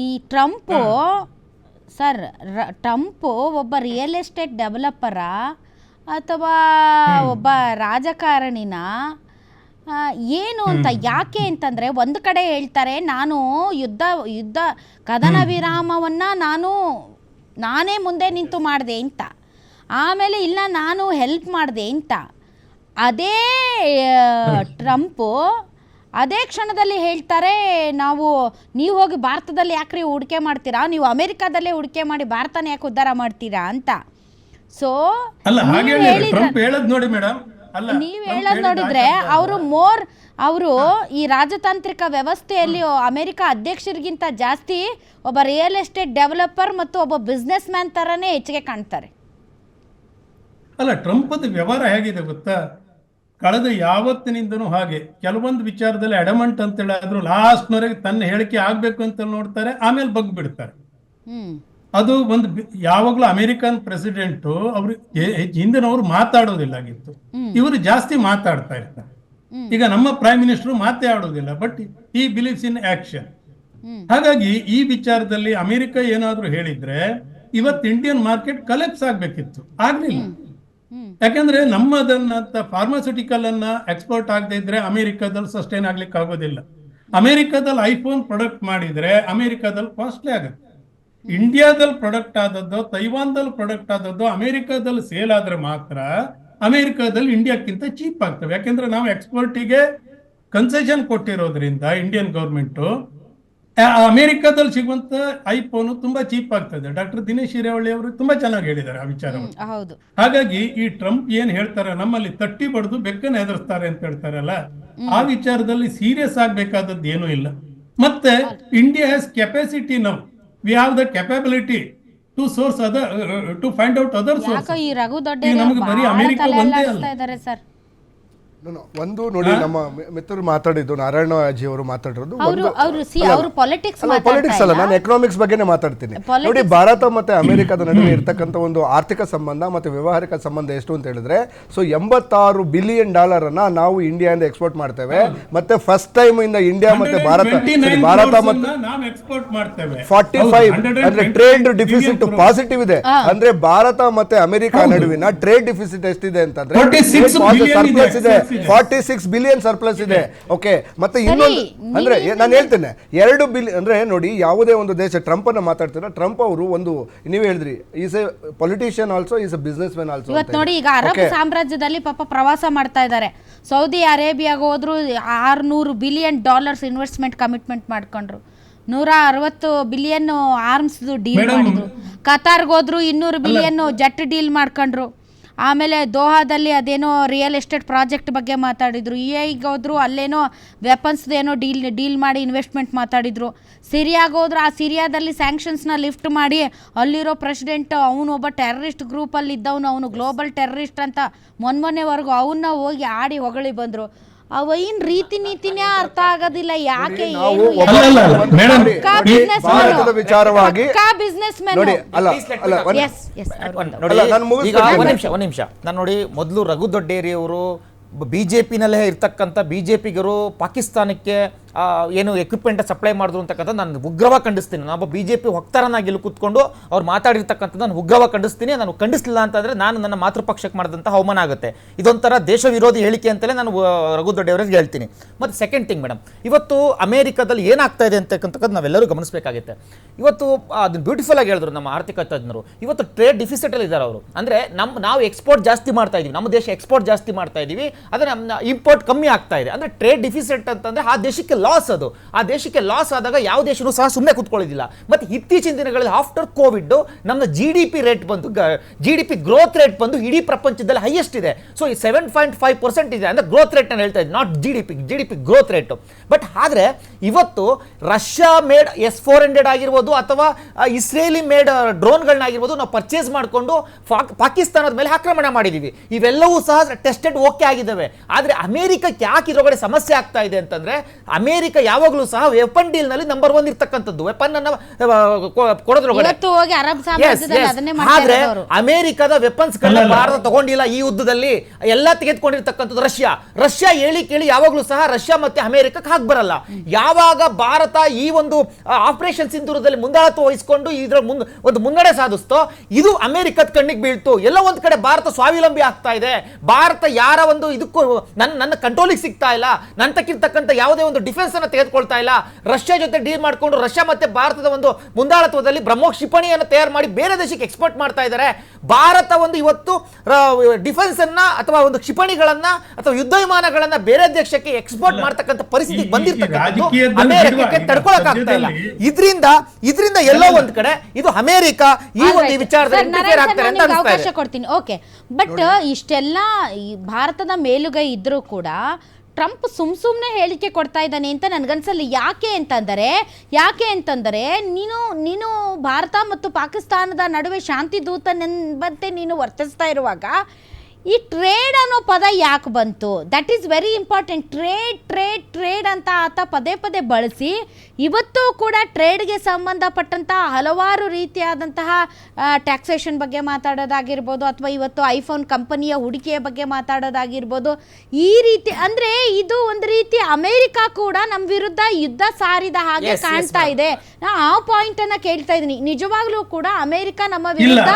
ಈ ಟ್ರಂಪ್ ಸರ್ ಟ್ರಂಪು ಒಬ್ಬ ರಿಯಲ್ ಎಸ್ಟೇಟ್ ಡೆವಲಪರ ಅಥವಾ ಒಬ್ಬ ರಾಜಕಾರಣಿನ ಏನು ಅಂತ ಯಾಕೆ ಅಂತಂದರೆ ಒಂದು ಕಡೆ ಹೇಳ್ತಾರೆ ನಾನು ಯುದ್ಧ ಯುದ್ಧ ಕದನ ವಿರಾಮವನ್ನು ನಾನು ನಾನೇ ಮುಂದೆ ನಿಂತು ಮಾಡಿದೆ ಅಂತ. ಆಮೇಲೆ ಇಲ್ಲ ನಾನು ಹೆಲ್ಪ್ ಮಾಡಿದೆ ಅಂತ. ಅದೇ ಟ್ರಂಪು ಅದೇ ಕ್ಷಣದಲ್ಲಿ ಹೇಳ್ತಾರೆ ನಾವು ನೀವು ಹೋಗಿ ಭಾರತದಲ್ಲಿ ಯಾಕ್ರಿ ಹೂಡಿಕೆ ಮಾಡ್ತೀರಾ? ನೀವು ಅಮೆರಿಕಾದಲ್ಲೇ ಹೂಡಿಕೆ ಮಾಡಿ ಭಾರತನ ಯಾಕೆ ಉದ್ಧಾರ ಮಾಡ್ತೀರಾ ಅಂತ. ಸೊ ನೀವು ಹೇಳೋದು ನೋಡಿದ್ರೆ ಅವರು ಮೋರ್ ಅವರು ಈ ರಾಜತಾಂತ್ರಿಕ ವ್ಯವಸ್ಥೆಯಲ್ಲಿ ಅಮೆರಿಕ ಅಧ್ಯಕ್ಷರಿಗಿಂತ ಜಾಸ್ತಿ ಒಬ್ಬ ರಿಯಲ್ ಎಸ್ಟೇಟ್ ಡೆವಲಪರ್ ಮತ್ತು ಒಬ್ಬ ಬಿಸ್ನೆಸ್ ಮ್ಯಾನ್ ತರನೇ ಹೆಚ್ಚಿಗೆ ಕಾಣ್ತಾರೆ. ಅಲ್ಲ ಟ್ರಂಪದ ವ್ಯವಹಾರ ಹೇಗಿದೆ ಗೊತ್ತಾ? ಕಳೆದ ಯಾವತ್ತಿನಿಂದನೂ ಹಾಗೆ. ಕೆಲವೊಂದು ವಿಚಾರದಲ್ಲಿ ಅಡಮಂಟ್ ಅಂತ ಹೇಳಿ ಆದ್ರೂ ಲಾಸ್ಟ್ನವರೆಗೆ ತನ್ನ ಹೇಳಿಕೆ ಆಗ್ಬೇಕು ಅಂತ ನೋಡ್ತಾರೆ ಆಮೇಲೆ ಬಗ್ ಬಿಡ್ತಾರೆ. ಅದು ಒಂದು ಯಾವಾಗಲೂ ಅಮೆರಿಕನ್ ಪ್ರೆಸಿಡೆಂಟ್ ಅವರು ಹಿಂದಿನವರು ಮಾತಾಡೋದಿಲ್ಲಾಗಿತ್ತು ಇವರು ಜಾಸ್ತಿ ಮಾತಾಡ್ತಾ ಇರ್ತಾರೆ. ಈಗ ನಮ್ಮ ಪ್ರೈಮ್ ಮಿನಿಸ್ಟರ್ ಮಾತೇ ಆಡೋದಿಲ್ಲ but he believes in action ಹಾಗಾಗಿ ಈ ವಿಚಾರದಲ್ಲಿ ಅಮೆರಿಕ ಏನಾದ್ರೂ ಹೇಳಿದ್ರೆ ಇವತ್ತು ಇಂಡಿಯನ್ ಮಾರ್ಕೆಟ್ ಕಲೆಪ್ಸ್ ಆಗ್ಬೇಕಿತ್ತು. ಆಗ್ಲಿಲ್ಲ. ಯಾಕಂದ್ರೆ ನಮ್ಮದನ್ನ ಫಾರ್ಮಾಸ್ಯೂಟಿಕಲ್ ಅನ್ನ ಎಕ್ಸ್ಪೋರ್ಟ್ ಆಗದೆ ಇದ್ರೆ ಅಮೆರಿಕದಲ್ಲಿ ಸಸ್ಟೈನ್ ಆಗ್ಲಿಕ್ಕೆ ಆಗೋದಿಲ್ಲ. ಅಮೆರಿಕದಲ್ಲಿ ಐಫೋನ್ ಪ್ರಾಡಕ್ಟ್ ಮಾಡಿದ್ರೆ ಅಮೆರಿಕದಲ್ಲಿ ಕಾಸ್ಟ್ಲಿ ಆಗುತ್ತೆ. ಇಂಡಿಯಾದಲ್ಲಿ ಪ್ರಾಡಕ್ಟ್ ಆದದ್ದು ತೈವಾನ್ದಲ್ಲಿ ಪ್ರಾಡಕ್ಟ್ ಆದದ್ದು ಅಮೆರಿಕದಲ್ಲಿ ಸೇಲ್ ಆದ್ರೆ ಮಾತ್ರ ಅಮೆರಿಕದಲ್ಲಿ ಇಂಡಿಯಾಕ್ಕಿಂತ ಚೀಪ್ ಆಗ್ತವೆ. ಯಾಕೆಂದ್ರೆ ನಾವು ಎಕ್ಸ್ಪೋರ್ಟಿಗೆ ಕನ್ಸೆಷನ್ ಕೊಟ್ಟಿರೋದ್ರಿಂದ ಇಂಡಿಯನ್ ಗೌರ್ಮೆಂಟು ಅಮೆರಿಕದಲ್ಲಿ ಸಿಗುವಂತ ಐಫೋನ್ ತುಂಬಾ ಚೀಪ್ ಆಗ್ತದೆ. ಡಾಕ್ಟರ್ ದಿನೇಶ್ ಹಿರೇವಳ್ಳಿ ಅವರು ತುಂಬಾ ಚೆನ್ನಾಗಿ ಹೇಳಿದ್ದಾರೆ ಆ ವಿಚಾರವನ್ನು. ಹೌದು. ಹಾಗಾಗಿ ಈ ಟ್ರಂಪ್ ಏನ್ ಹೇಳ್ತಾರೆ ನಮ್ಮಲ್ಲಿ ತಟ್ಟಿ ಬಡ್ದು ಬೆಕ್ಕನ್ನು ಎದುರಿಸ್ತಾರೆ ಅಂತ ಹೇಳ್ತಾರಲ್ಲ ಆ ವಿಚಾರದಲ್ಲಿ ಸೀರಿಯಸ್ ಆಗ್ಬೇಕಾದದ್ದು ಏನೂ ಇಲ್ಲ. ಮತ್ತೆ India has capacity now. We have the capability to source other to find out other ಯಾಕೋ ಸೋರ್ಸ್ ಈ ರಘು ದೊಡ್ಡ ನಮಗೆ ಬರೀ ಅಮೆರಿಕ ಒಂದೇ ಅಲ್ಲ. ಸರ್. ಒಂದು ನೋಡಿ ನಮ್ಮ ಮಿತ್ರರು ಮಾತಾಡಿದ್ದು ನಾರಾಯಣ ಅಜ್ಜಿ ಅವರು ಮಾತಾಡಿರೋದು ಅವರು ಅವರು ಸಿ ಅಲ್ಲ, ಅವರು ಪಾಲಿಟಿಕ್ಸ್ ಅಲ್ಲ ನಾನು ಎಕನಾಮಿಕ್ಸ್ ಬಗ್ಗೆನೇ ಮಾತಾಡ್ತೀನಿ. ನೋಡಿ ಭಾರತ ಮತ್ತೆ ಅಮೆರಿಕದ ನಡುವೆ ಇರ್ತಕ್ಕಂಥ ಒಂದು ಆರ್ಥಿಕ ಸಂಬಂಧ ಮತ್ತೆ ವ್ಯವಹಾರಿಕ ಸಂಬಂಧ ಎಷ್ಟು ಅಂತ ಹೇಳಿದ್ರೆ ಸೊ ಎಂಬತ್ತಾರು ಬಿಲಿಯನ್ ಡಾಲರ್ ಅನ್ನ ನಾವು ಇಂಡಿಯಾದಿಂದ ಎಕ್ಸ್ಪೋರ್ಟ್ ಮಾಡ್ತೇವೆ ಮತ್ತೆ ಫಸ್ಟ್ ಟೈಮ್ ಇಂದ ಇಂಡಿಯಾ ಮತ್ತೆ ಭಾರತ ಭಾರತ ಮತ್ತೆ ಫಾರ್ಟಿ ಫೈವ್ 129 ಅಂದ್ರೆ ಟ್ರೇಡ್ ಡಿಫಿಸಿಟ್. ಪಾಸಿಟಿವ್ ಇದೆ. ಅಂದ್ರೆ ಭಾರತ ಮತ್ತೆ ಅಮೆರಿಕ ನಡುವಿನ ಟ್ರೇಡ್ ಡಿಫಿಸಿಟ್ ಎಷ್ಟಿದೆ ಅಂತಂದ್ರೆ 46 billion ಸರ್ಪ್ಲಸ್ ಇದೆ, ಇದೆ. Excess ಇದೆ. ಫಾರ್ಟಿ ಸಿಕ್ಸ್ ಬಿಲಿಯನ್ ಸರ್ಪ್ಲಸ್ ಇದೆ. ಓಕೆ ಮತ್ತೆ ಇನ್ನೊಂದು ಅಂದ್ರೆ ನಾನು ಹೇಳ್ತೇನೆ. ಎರಡು ಬಿಲ್ ಅಂದ್ರೆ ನೋಡಿ ಯಾವುದೇ ಒಂದು ದೇಶ ಟ್ರಂಪ್ ಅನ್ನ ಮಾತಾಡ್ತೀರಾ ಟ್ರಂಪ್ ಅವರು ಒಂದು ನೀವು ಹೇಳಿದ್ರಿ is a politician also is a business man also ಇವತ್ತು ನೋಡಿ ಈಗ ಅರಬ್ ಸಾಮ್ರಾಜ್ಯದಲ್ಲಿ ಪಾಪ ಪ್ರವಾಸ ಮಾಡ್ತಾ ಇದ್ದಾರೆ. ಸೌದಿ ಅರೇಬಿಯಾಗ ಹೋದ್ರು ಆರ್ನೂರು ಬಿಲಿಯನ್ ಡಾಲರ್ಸ್ ಇನ್ವೆಸ್ಟ್ಮೆಂಟ್ ಕಮಿಟ್ಮೆಂಟ್ ಮಾಡ್ಕೊಂಡ್ರು. ನೂರ ಅರವತ್ತು ಬಿಲಿಯನ್ ಆರ್ಮ್ಸ್ ಡೀಲ್ ಮಾಡಿದ್ರು. ಕತಾರ್ಗೆ ಹೋದ್ರು ಇನ್ನೂರು ಬಿಲಿಯನ್ ಜಟ್ ಡೀಲ್ ಮಾಡ್ಕೊಂಡ್ರು. ಆಮೇಲೆ ದೋಹಾದಲ್ಲಿ ಅದೇನೋ ರಿಯಲ್ ಎಸ್ಟೇಟ್ ಪ್ರಾಜೆಕ್ಟ್ ಬಗ್ಗೆ ಮಾತಾಡಿದರು. ಇ ಐಗೆ ಹೋದ್ರು, ಅಲ್ಲೇನೋ ವೆಪನ್ಸ್ದೇನೋ ಡೀಲ್ ಡೀಲ್ ಮಾಡಿ ಇನ್ವೆಸ್ಟ್ಮೆಂಟ್ ಮಾತಾಡಿದರು. ಸಿರಿಯಾಗೆ ಹೋದ್ರು, ಆ ಸಿರಿಯಾದಲ್ಲಿ ಸ್ಯಾಂಕ್ಷನ್ಸ್ನ ಲಿಫ್ಟ್ ಮಾಡಿ ಅಲ್ಲಿರೋ ಪ್ರೆಸಿಡೆಂಟ್ ಅವನು ಒಬ್ಬ ಟೆರರಿಸ್ಟ್ ಗ್ರೂಪಲ್ಲಿ ಇದ್ದವನು ಅವನು ಗ್ಲೋಬಲ್ ಟೆರರಿಸ್ಟ್ ಅಂತ ಮೊನ್ಮೊನ್ನೆವರೆಗೂ ಅವನ್ನ ಹೋಗಿ ಆಡಿ ಹೊಗಳಿ ಬಂದರು. ಅವೈನ್ ರೀತಿ ನೀತಿನೇ ಅರ್ಥ ಆಗೋದಿಲ್ಲ ಯಾಕೆ ಏನು ವಿಚಾರವಾಗಿ ಪಕ್ಕಾ ನೋಡಿ ಅಲ್ಲ ಅಲ್ಲ ಒಂದು- ನೋಡಿ ಅಲ್ಲ, ನಾನು ಮುಗಿಸ್ತೀನಿ. ಈಗ ಒಂದ್ ನಿಮಿಷ ಒಂದ್ ನಿಮಿಷ. ನಾನು ನೋಡಿ ಮೊದಲು ರಘು ದೊಡ್ಡೇರಿ ಅವರು ಬಿಜೆಪಿನಲ್ಲೇ ಇರ್ತಕ್ಕಂಥ ಬಿಜೆಪಿಗರು ಪಾಕಿಸ್ತಾನಕ್ಕೆ ಆ, ಏನು ಎಕ್ವಿಪ್ಮೆಂಟ್ ಸಪ್ಲೈ ಮಾಡಿದ್ರು ಅಂತಕ್ಕಂಥ ನಾನು ಉಗ್ರವಾಗಿ ಖಂಡಿಸ್ತೀನಿ. ನಾನೊಬ್ಬ ಪಿ ವಕ್ತಾರನಾಗಿ ಕೂತ್ಕೊಂಡು ಅವ್ರು ಮಾತಾಡಿರ್ತಕ್ಕಂಥ ನಾನು ಉಗ್ರವಾಗಿ ಖಂಡಿಸ್ತೀನಿ, ನಾನು ಖಂಡಿಸಲಿಲ್ಲ ಅಂತಂದರೆ ನಾನು ನನ್ನ ಮಾತೃಪಕ್ಷಕ್ಕೆ ಮಾಡಿದಂಥ ಅವಮಾನ ಆಗುತ್ತೆ. ಇದೊಂಥರ ದೇಶ ವಿರೋಧಿ ಹೇಳಿಕೆ ಅಂತಲೇ ನಾನು ರಘು ದೊಡ್ಡವರಿಗೆ ಹೇಳ್ತೀನಿ. ಮತ್ತು ಸೆಕೆಂಡ್ ಥಿಂಗ್ ಮೇಡಮ್ ಇವತ್ತು ಅಮೇರಿಕಾದಲ್ಲಿ ಏನಾಗ್ತಾ ಇದೆ ಅಂತಕ್ಕಂಥದ್ದು ನಾವೆಲ್ಲರೂ ಗಮನಿಸಬೇಕಾಗುತ್ತೆ. ಇವತ್ತು ಅದನ್ನ ಬ್ಯೂಟಿಫುಲ್ ಆಗಿ ಹೇಳಿದ್ರು ನಮ್ಮ ಆರ್ಥಿಕ ತಜ್ಞರು. ಇವತ್ತು ಟ್ರೇಡ್ ಡಿಫಿಸಿಟಲ್ಲಿ ಇದ್ದಾರೆ ಅವರು. ಅಂದರೆ ನಮ್ಮ ನಾವು ಎಕ್ಸ್ಪೋರ್ಟ್ ಜಾಸ್ತಿ ಮಾಡ್ತಾ ಇದ್ದೀವಿ ನಮ್ಮ ದೇಶ ಎಕ್ಸ್ಪೋರ್ಟ್ ಜಾಸ್ತಿ ಮಾಡ್ತಾ ಇದ್ದೀವಿ ಆದ್ರೆ ನಮ್ಮ ಇಂಪೋರ್ಟ್ ಕಮ್ಮಿ ಆಗ್ತಾ ಇದೆ. ಅಂದರೆ ಟ್ರೇಡ್ ಡಿಫಿಸಿಟ್ ಅಂತಂದರೆ ಆ ದೇಶಕ್ಕೆ ಲಾಸ್ ಅದು. ಆ ದೇಶಕ್ಕೆ ಲಾಸ್ ಆದಾಗ ಯಾವ ದೇಶನೂ ಸಹ ಸುಮ್ಮನೆ ಕೂತ್ಕೊಳ್ಳೋದಿಲ್ಲ. ಮತ್ತೆ ಇತ್ತೀಚಿನ ದಿನಗಳಲ್ಲಿ ಆಫ್ಟರ್ ಕೋವಿಡ್ ನಮ್ಮ ಜಿ ಡಿ ಪಿ ರೇಟ್ ಬಂದು G D P growth rate ಬಂದು ಇಡೀ ಪ್ರಪಂಚದಲ್ಲಿ ಹೈಯೆಸ್ಟ್ ಇದೆ. ಸೊ ಈ ಸೆವೆನ್ ಪಾಯಿಂಟ್ ಫೈವ್ ಪರ್ಸೆಂಟ್ ಇದೆ ಅಂದರೆ ಗ್ರೋತ್ ರೇಟ್ ನಾನು ಹೇಳ್ತಾ ಇದ್ದೀನಿ not G D P G D P growth rate but ಆದ್ರೆ ಇವತ್ತು Russia made S four hundred ಆಗಿರ್ಬೋದು ಅಥವಾ ಇಸ್ರೇಲಿ ಮೇಡ್ ಡ್ರೋನ್ಗಳನ್ನಾಗಿರ್ಬೋದು ನಾವು ಪರ್ಚೇಸ್ ಮಾಡಿಕೊಂಡು ಪಾಕಿಸ್ತಾನದ ಮೇಲೆ ಆಕ್ರಮಣ ಮಾಡಿದ್ದೀವಿ ಇವೆಲ್ಲವೂ ಸಹ ಟೆಸ್ಟೆಡ್ ಓಕೆ ಆಗಿದ್ದಾವೆ. ಆದರೆ ಅಮೆರಿಕಕ್ಕೆ ಯಾಕೆ ಇದ್ರೊಳಗಡೆ ಸಮಸ್ಯೆ ಆಗ್ತಾ ಇದೆ ಅಂತಂದರೆ ಅಂತಂದ್ರೆ ಅಮೆರಿಕ ಯಾವಾಗಲೂ ಸಹ ವೆಪನ್ ಡೀಲ್ನಲ್ಲಿ ನಂಬರ್ ಒನ್ ಇರ್ತಕ್ಕಂಥದ್ದು. ವೆಪನ್ ಅನ್ನ ಕೊಡೋದ್ರೊಳಗಡೆ ಆದ್ರೆ ಅಮೆರಿಕದ ವೆಪನ್ಸ್ ಗಳನ್ನ. ಭಾರತ ತಗೊಂಡಿಲ್ಲ ಈ ಯುದ್ಧದಲ್ಲಿ. ಎಲ್ಲ ತೆಗೆದುಕೊಂಡಿರ್ತಕ್ಕಂಥದ್ದು ರಷ್ಯಾ. ರಷ್ಯಾ ಹೇಳಿ ಕೇಳಿ ಯಾವಾಗಲೂ ಸಹ ರಷ್ಯಾ ಮತ್ತೆ ಅಮೆರಿಕಕ್ಕೆ ಹಾಕ್ ಬರಲ್ಲ. ಯಾವಾಗ ಭಾರತ ಈ ಒಂದು ಆಪರೇಷನ್ ಸಿಂಧೂರದಲ್ಲಿ ಮುಂದಾಳತ್ವ ವಹಿಸಿಕೊಂಡು ಇದ್ರ ಮುಂದ್ ಒಂದು ಮುನ್ನಡೆ ಸಾಧಿಸ್ತೋ ಇದು ಅಮೆರಿಕದ ಕಣ್ಣಿಗೆ ಬೀಳ್ತು. ಎಲ್ಲ ಒಂದ್ ಕಡೆ ಭಾರತ ಸ್ವಾವಲಂಬಿ ಆಗ್ತಾ ಇದೆ. ಭಾರತ ಯಾರ ಒಂದು ಇದಕ್ಕೂ ನನ್ನ ನನ್ನ ಕಂಟ್ರೋಲಿಗೆ ಸಿಗ್ತಾ ಇಲ್ಲ. ನನ್ನ ತಕ್ಕಿರ್ತಕ್ಕಂಥ ಯಾವುದೇ ಒಂದು ಡಿಫೆನ್ಸ್ ಅನ್ನು ತೆಗೆದುಕೊಳ್ತಾ ಇಲ್ಲ. ರಷ್ಯಾ ಜೊತೆ ಡೀಲ್ ಮಾಡಿಕೊಂಡು ರಷ್ಯಾ ಮತ್ತೆ ಭಾರತದ ಒಂದು ಮುಂದಾಳತ್ವದಲ್ಲಿ ಬ್ರಹ್ಮೋಸ್ ಕ್ಷಿಪಣಿಯನ್ನು ತಯಾರು ಮಾಡಿ ಬೇರೆ ದೇಶಕ್ಕೆ ಎಕ್ಸ್ಪೋರ್ಟ್ ಮಾಡ್ತಾ ಇದ್ದಾರೆ. ಭಾರತ ಒಂದು ಇವತ್ತು ಡಿಫೆನ್ಸ್ ಅನ್ನ ಅಥವಾ ಒಂದು ಕ್ಷಿಪಣಿಗಳನ್ನ ಅಥವಾ ಯುದ್ಧ ವಿಮಾನಗಳನ್ನ ಬೇರೆ ದೇಶಕ್ಕೆ ಎಕ್ಸ್ಪೋರ್ಟ್. ಮಾಡ್ತಕ್ಕಂಥ ಪರಿಸ್ಥಿತಿ ಬಂದಿರ್ತಕ್ಕಂಥದ್ದು ಅಮೆರಿಕಕ್ಕೆ ತಡ್ಕೊಳಕ್ ಆಗ್ತಾ ಇಲ್ಲ. ಇದರಿಂದ ಇದರಿಂದ ಎಲ್ಲೋ ಒಂದ್ ಕಡೆ ಇದು ಅಮೆರಿಕ ಈ ಒಂದು ವಿಚಾರದಲ್ಲಿ ಅವಕಾಶ ಕೊಡ್ತೀನಿ. ಓಕೆ. ಬಟ್ ಇಷ್ಟೆಲ್ಲ ಈ ಭಾರತದ ಮೇಲುಗೈ ಇದ್ರೂ ಕೂಡ ಟ್ರಂಪ್ ಸುಮ್ ಸುಮ್ಮನೆ ಹೇಳಿಕೆ ಕೊಡ್ತಾ ಇದ್ದಾನೆ ಅಂತ ನನಗನ್ಸಲ್ಲಿ ಯಾಕೆ ಅಂತಂದರೆ ಯಾಕೆ ಅಂತಂದರೆ, ನೀನು ನೀನು ಭಾರತ ಮತ್ತು ಪಾಕಿಸ್ತಾನದ ನಡುವೆ ಶಾಂತಿ ದೂತನೆಂಬಂತೆ ನೀನು ವರ್ತಿಸ್ತಾ ಇರುವಾಗ ಈ ಟ್ರೇಡ್ ಅನ್ನೋ ಪದ ಯಾಕೆ ಬಂತು? That is very important trade trade trade ಅಂತ ಆತ ಪದೇ ಪದೇ ಬಳಸಿ ಇವತ್ತು ಕೂಡ ಟ್ರೇಡ್ಗೆ ಸಂಬಂಧಪಟ್ಟಂತಹ ಹಲವಾರು ರೀತಿಯಾದಂತಹ ಟ್ಯಾಕ್ಸೇಷನ್ ಬಗ್ಗೆ ಮಾತಾಡೋದಾಗಿರ್ಬೋದು ಅಥವಾ ಇವತ್ತು ಐಫೋನ್ ಕಂಪನಿಯ ಹೂಡಿಕೆಯ ಬಗ್ಗೆ ಮಾತಾಡೋದಾಗಿರ್ಬೋದು ಈ ರೀತಿ ಅಂದರೆ ಇದು ಒಂದು ರೀತಿ ಅಮೆರಿಕ ಕೂಡ ನಮ್ಮ ವಿರುದ್ಧ ಯುದ್ಧ ಸಾರಿದ ಹಾಗೆ ಕಾಣ್ತಾ ಇದೆ. ನಾ ಆ ಪಾಯಿಂಟ್ ಅನ್ನ ಕೇಳ್ತಾ ಇದ್ದೀನಿ. ನಿಜವಾಗ್ಲೂ ಕೂಡ ಅಮೆರಿಕ ನಮ್ಮ ವಿರುದ್ಧ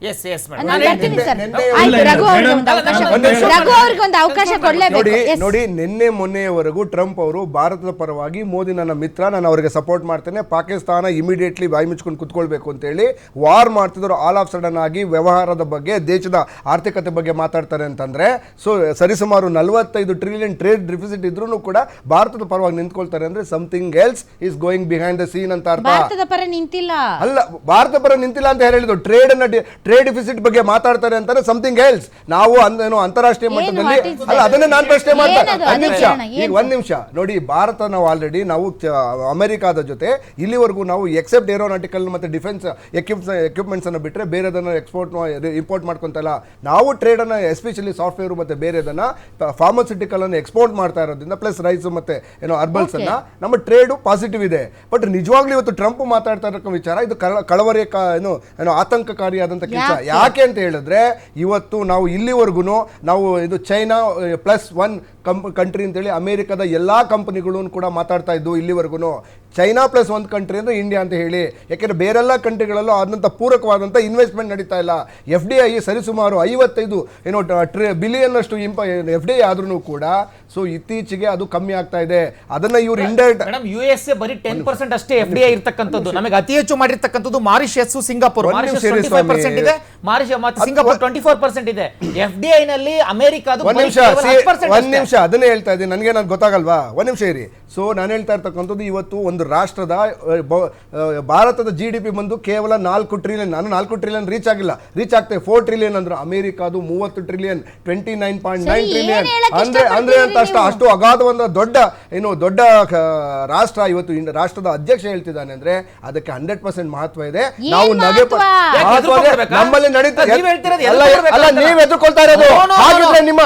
ಎಸ್ ಎಸ್ ನಾನು ಬರ್ತೀನಿ ಸರ್ ನಿನ್ನೆ- ಆಯ್ತು ರಘು ಅವ್ರಿಗೆ ಒಂದು ಅವಕಾಶ ನಾನು ಕೊಡಿ. ಒಂದು ರಘು ಅವ್ರಿಗೆ ಒಂದು ಅವಕಾಶ ಕೊಡ್ಲೇಬೇಕು. ನೋಡಿ Yes. ನೋಡಿ ನಿನ್ನೆ ಮೊನ್ನೆಯವರೆಗೂ ಟ್ರಂಪ್ ಅವರು ಭಾರತದ ಪರವಾಗಿ ಮೋದಿ ನನ್ನ ಮಿತ್ರ ನಾನು ಅವರಿಗೆ ಸಪೋರ್ಟ್ ಮಾಡ್ತೇನೆ. ಪಾಕಿಸ್ತಾನ ಇಮಿಡಿಯೇಟ್ಲಿ ಬಾಯಿ ಮುಚ್ಕೊಂಡು ಕುತ್ಕೊಳ್ಬೇಕು ಅಂತೇಳಿ ವಾರ್ ಮಾಡ್ತಿದ್ರು. ಆಲ್ ಆಫ್ ಸಡನ್ ಆಗಿ ವ್ಯವಹಾರದ ಬಗ್ಗೆ ದೇಶದ ಆರ್ಥಿಕತೆ ಬಗ್ಗೆ ಮಾತಾಡ್ತಾರೆ ಅಂತಂದ್ರೆ ಸೊ ಸರಿಸುಮಾರು ನಲವತ್ತೈದು ಟ್ರಿಲಿಯನ್ ಟ್ರೇಡ್ ಡೆಫಿಸಿಟ್ ಇದ್ರೂ ಕೂಡ ಭಾರತದ ಪರವಾಗಿ ನಿಂತ್ಕೊಳ್ತಾರೆ ಅಂದ್ರೆ something else is going behind the scene ಅಂತ ಅರ್ಥ. ಭಾರತದ ಪರ ನಿಂತಿಲ್ಲ. ಅಲ್ಲ ಭಾರತ ಪರ ನಿಂತಿಲ್ಲ ಅಂತ ಹೇಳಿದ್ರು ಟ್ರೇಡ್ ಅನ್ನ ಟ್ರೇಡ್ ಡಿಫಿಸಿಟ್ ಬಗ್ಗೆ ಮಾತಾಡ್ತಾರೆ ಅಂತಾರೆ ಸಮಥಿಂಗ್ ಎಲ್ಸ್ ನಾವು ಅಂದೇನು ಅಂತಾರಾಷ್ಟ್ರೀಯ? ಮಟ್ಟದಲ್ಲಿ? ಅಲ್ಲ ಅದನ್ನೇ ನಾನು ಪ್ರಶ್ನೆ ಮಾಡ್ತಾ ಏನದು? ಒಂದ್ ನಿಮಿಷ. ಈಗ ಒಂದು ನಿಮಿಷ. ನೋಡಿ ಭಾರತ ನಾವು ಆಲ್ರೆಡಿ ನಾವು ಅಮೆರಿಕಾದ ಜೊತೆ ಇಲ್ಲಿವರೆಗೂ ನಾವು ಎಕ್ಸೆಪ್ಟ್ ಏರೋನಾಟಿಕಲ್ ಮತ್ತೆ ಡಿಫೆನ್ಸ್ ಎಕ್ವಿಪ್ಮೆಂಟ್ಸ್ ಅನ್ನು ಬಿಟ್ಟರೆ ಬೇರೆದನ್ನ ಎಕ್ಸ್ಪೋರ್ಟ್ ಇಂಪೋರ್ಟ್ ಮಾಡ್ಕೊಂತಲ್ಲ. ನಾವು ಟ್ರೇಡ್ ಅನ್ನು ಎಸ್ಪೆಷಲಿ ಸಾಫ್ಟ್ವೇರ್ ಮತ್ತೆ ಬೇರೆದನ್ನ ಫಾರ್ಮಸ್ಯೂಟಿಕಲ್ ಅನ್ನು ಎಕ್ಸ್ಪೋರ್ಟ್ ಮಾಡ್ತಾ ಇರೋದ್ರಿಂದ ಪ್ಲಸ್ ರೈಸ್ ಮತ್ತೆ ಏನೋ ಅರ್ಬಲ್ಸ್ ಅನ್ನ ನಮ್ಮ ಟ್ರೇಡ್ ಪಾಸಿಟಿವ್ ಇದೆ. ಬಟ್ ನಿಜವಾಗ್ಲೂ ಇವತ್ತು ಟ್ರಂಪ್ ಮಾತಾಡ್ತಾ ಇರೋ ವಿಚಾರ ಇದು ಕಳವರಿಯ ಏನು ಏನೋ ಆತಂಕಕಾರಿಯಾದಂಥ ಯಾಕೆ ಅಂತ ಹೇಳಿದ್ರೆ ಇವತ್ತು ನಾವು ಇಲ್ಲಿವರೆಗೂ ನಾವು ಇದು ಚೈನಾ ಪ್ಲಸ್ ಒನ್ ಕಂಪ್ ಕಂಟ್ರಿ ಅಂತೇಳಿ ಅಮೆರಿಕದ ಎಲ್ಲಾ ಕಂಪನಿಗಳು ಕೂಡ ಮಾತಾಡ್ತಾ ಇದ್ದು ಇಲ್ಲಿವರೆಗೂ. ಚೈನಾ ಪ್ಲಸ್ ಒಂದು ಕಂಟ್ರಿ ಅಂದರೆ ಇಂಡಿಯಾ ಅಂತ ಹೇಳಿ. ಯಾಕೆಂದರೆ ಬೇರೆಲ್ಲ ಕಂಟ್ರಿಗಳಲ್ಲೂ ಆದಂಥ ಪೂರಕವಾದಂಥ ಇನ್ವೆಸ್ಟ್ಮೆಂಟ್ ನಡೀತಾ ಇಲ್ಲ. ಎಫ್ ಡಿ ಐ ಸರಿಸುಮಾರು ಐವತ್ತೈದು ಏನೋ ಟ್ರಿ ಬಿಲಿಯನ್ ಅಷ್ಟು ಇಂಪ ಎಫ್ ಡಿ ಐ ಆದ್ರೂ ಕೂಡ ಸೊ ಇತ್ತೀಚೆಗೆ ಅದು ಕಮ್ಮಿ ಆಗ್ತಾ ಇದೆ. ಅದನ್ನ ಇವರು indirect madam U S A ಬರೀ ಟೆನ್ ಪರ್ಸೆಂಟ್ ಅಷ್ಟೇ ಎಫ್ ಡಿ ಐ ಇರ್ತಕ್ಕಂಥದ್ದು. ನಮಗೆ ಅತಿ ಹೆಚ್ಚು ಮಾಡಿರ್ತಕ್ಕಂಥದ್ದು ಮಾರಿಷಸ್ ಸಿಂಗಾಪುರ್. ಪರ್ಸೆಂಟ್ ಇದೆ. ಮಾರಿಷ ಮತ್ತು ಸಿಂಗಾಪುರ್ ಟ್ವೆಂಟಿ ಫೋರ್ ಪರ್ಸೆಂಟ್ ಇದೆ. ಎಫ್ ಡಿ ಐನಲ್ಲಿ ನಲ್ಲಿ ಅಮೆರಿಕಾದು ಒಂದ್ ನಿಮಿಷ. ಒಂದ್ ನಿಮಿಷ. ಅದನ್ನೇ ಹೇಳ್ತಾ ಇದ್ದೀನಿ. ನನಗೆ ನಾನು ಗೊತ್ತಾಗಲ್ವಾ? ಒಂದ್ ನಿಮಿಷ ಇರಿ. ಸೊ ನಾನು ಹೇಳ್ತಾ ಇರ್ತಕ್ಕಂಥದ್ದು ಇವತ್ತು ಒಂದು ರಾಷ್ಟ್ರದ ಭಾರತದ ಜಿ ಡಿ ಪಿ ಬಂದು ಕೇವಲ ನಾಲ್ಕು ಟ್ರಿಲಿಯನ್ ನಾನು ನಾಲ್ಕು ಟ್ರಿಲಿಯನ್ ರೀಚ್ ಆಗಿಲ್ಲ. ರೀಚ್ ಆಗ್ತೇವೆ ಫೋರ್ ಟ್ರಿಲಿಯನ್ ಅಂದ್ರೆ ಅಮೆರಿಕಾದು ಮೂವತ್ತು trillion twenty nine point nine trillion ಅಂದ್ರೆ ಅಂದ್ರೆ ಅಂತ ಅಷ್ಟು ಅಷ್ಟು ಅಗಾಧವಾದ ದೊಡ್ಡ ಏನು ದೊಡ್ಡ ರಾಷ್ಟ್ರ ಇವತ್ತು ರಾಷ್ಟ್ರದ ಅಧ್ಯಕ್ಷ ಹೇಳ್ತಿದ್ದಾನೆ ಅಂದ್ರೆ ಅದಕ್ಕೆ ಹಂಡ್ರೆಡ್ ಪರ್ಸೆಂಟ್ ಮಹತ್ವ ಇದೆ. ನಾವು ನಗೆ? ನಮ್ಮಲ್ಲಿ ನಡೀತಾ ನೀವ್ ಹೇಳ್ತಿರೋದು ಅಲ್ಲ ನೀವು ಎದುರ್ಕೊಳ್ತಾ ಇರೋದು. ಹಾಗಿದ್ರೆ ನಿಮ್ಮ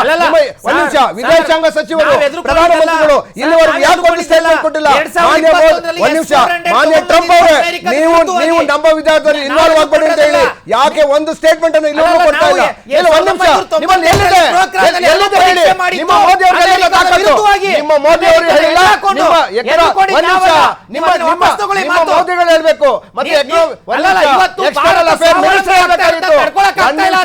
ವಿದೇಶಾಂಗ ಸಚಿವರು. ಪ್ರಧಾನಮಂತ್ರಿಗಳು ಇಲ್ಲಿವರೆಗೂ ಯಾಕೆ. ಕೊಟ್ಟಿಲ್ಲ. ಒಂದ್ ನಿಮಿಷ. S-400 ಮಾನ್ಯ ಟ್ರಂಪ್ ಅವರೇ ನೀವು ನೀವು ನಮ್ಮ ವಿಚಾರದಲ್ಲಿ ನಾವು ಇನ್ವಾಲ್ವ್ ಆಗ್ಬೇಡಿ ಅಂತ ಹೇಳಿ ಯಾಕೆ ಒಂದು ಸ್ಟೇಟ್ಮೆಂಟ್ ಅನ್ನು ಇಲ್ಲೂ ಕೊಡ್ತಾ ಇಲ್ಲ? ಇಲ್ಲ ಒಂದ್ ನಿಮಿಷ. ನಿಮ್ಮಲ್ಲಿ ಎಲ್ಲಿದೆ? ಎಲ್ಲಿದೆ ಹೇಳಿ? ನಿಮ್ಮ ಮೋದಿ ಅವರು ನಿಮ್ಮ ಮೋದಿ ಅವರು ಹೇಳಿಲ್ಲ? ನಿಮ್ಮ ಎಕರ ಒಂದ್ ನಿಮಿಷ. ನಿಮ್ಮ ನಿಮ್ಮ ನಿಮ್ಮ ಮೋದಿಗಳು ಹೇಳ್ಬೇಕು. ಮತ್ತೆ ಹೇಳ್ಬೇಕಾಗಿತ್ತು. ತಡ್ಕೊಳಕ್ ಒಂದ್ ಇಲ್ಲ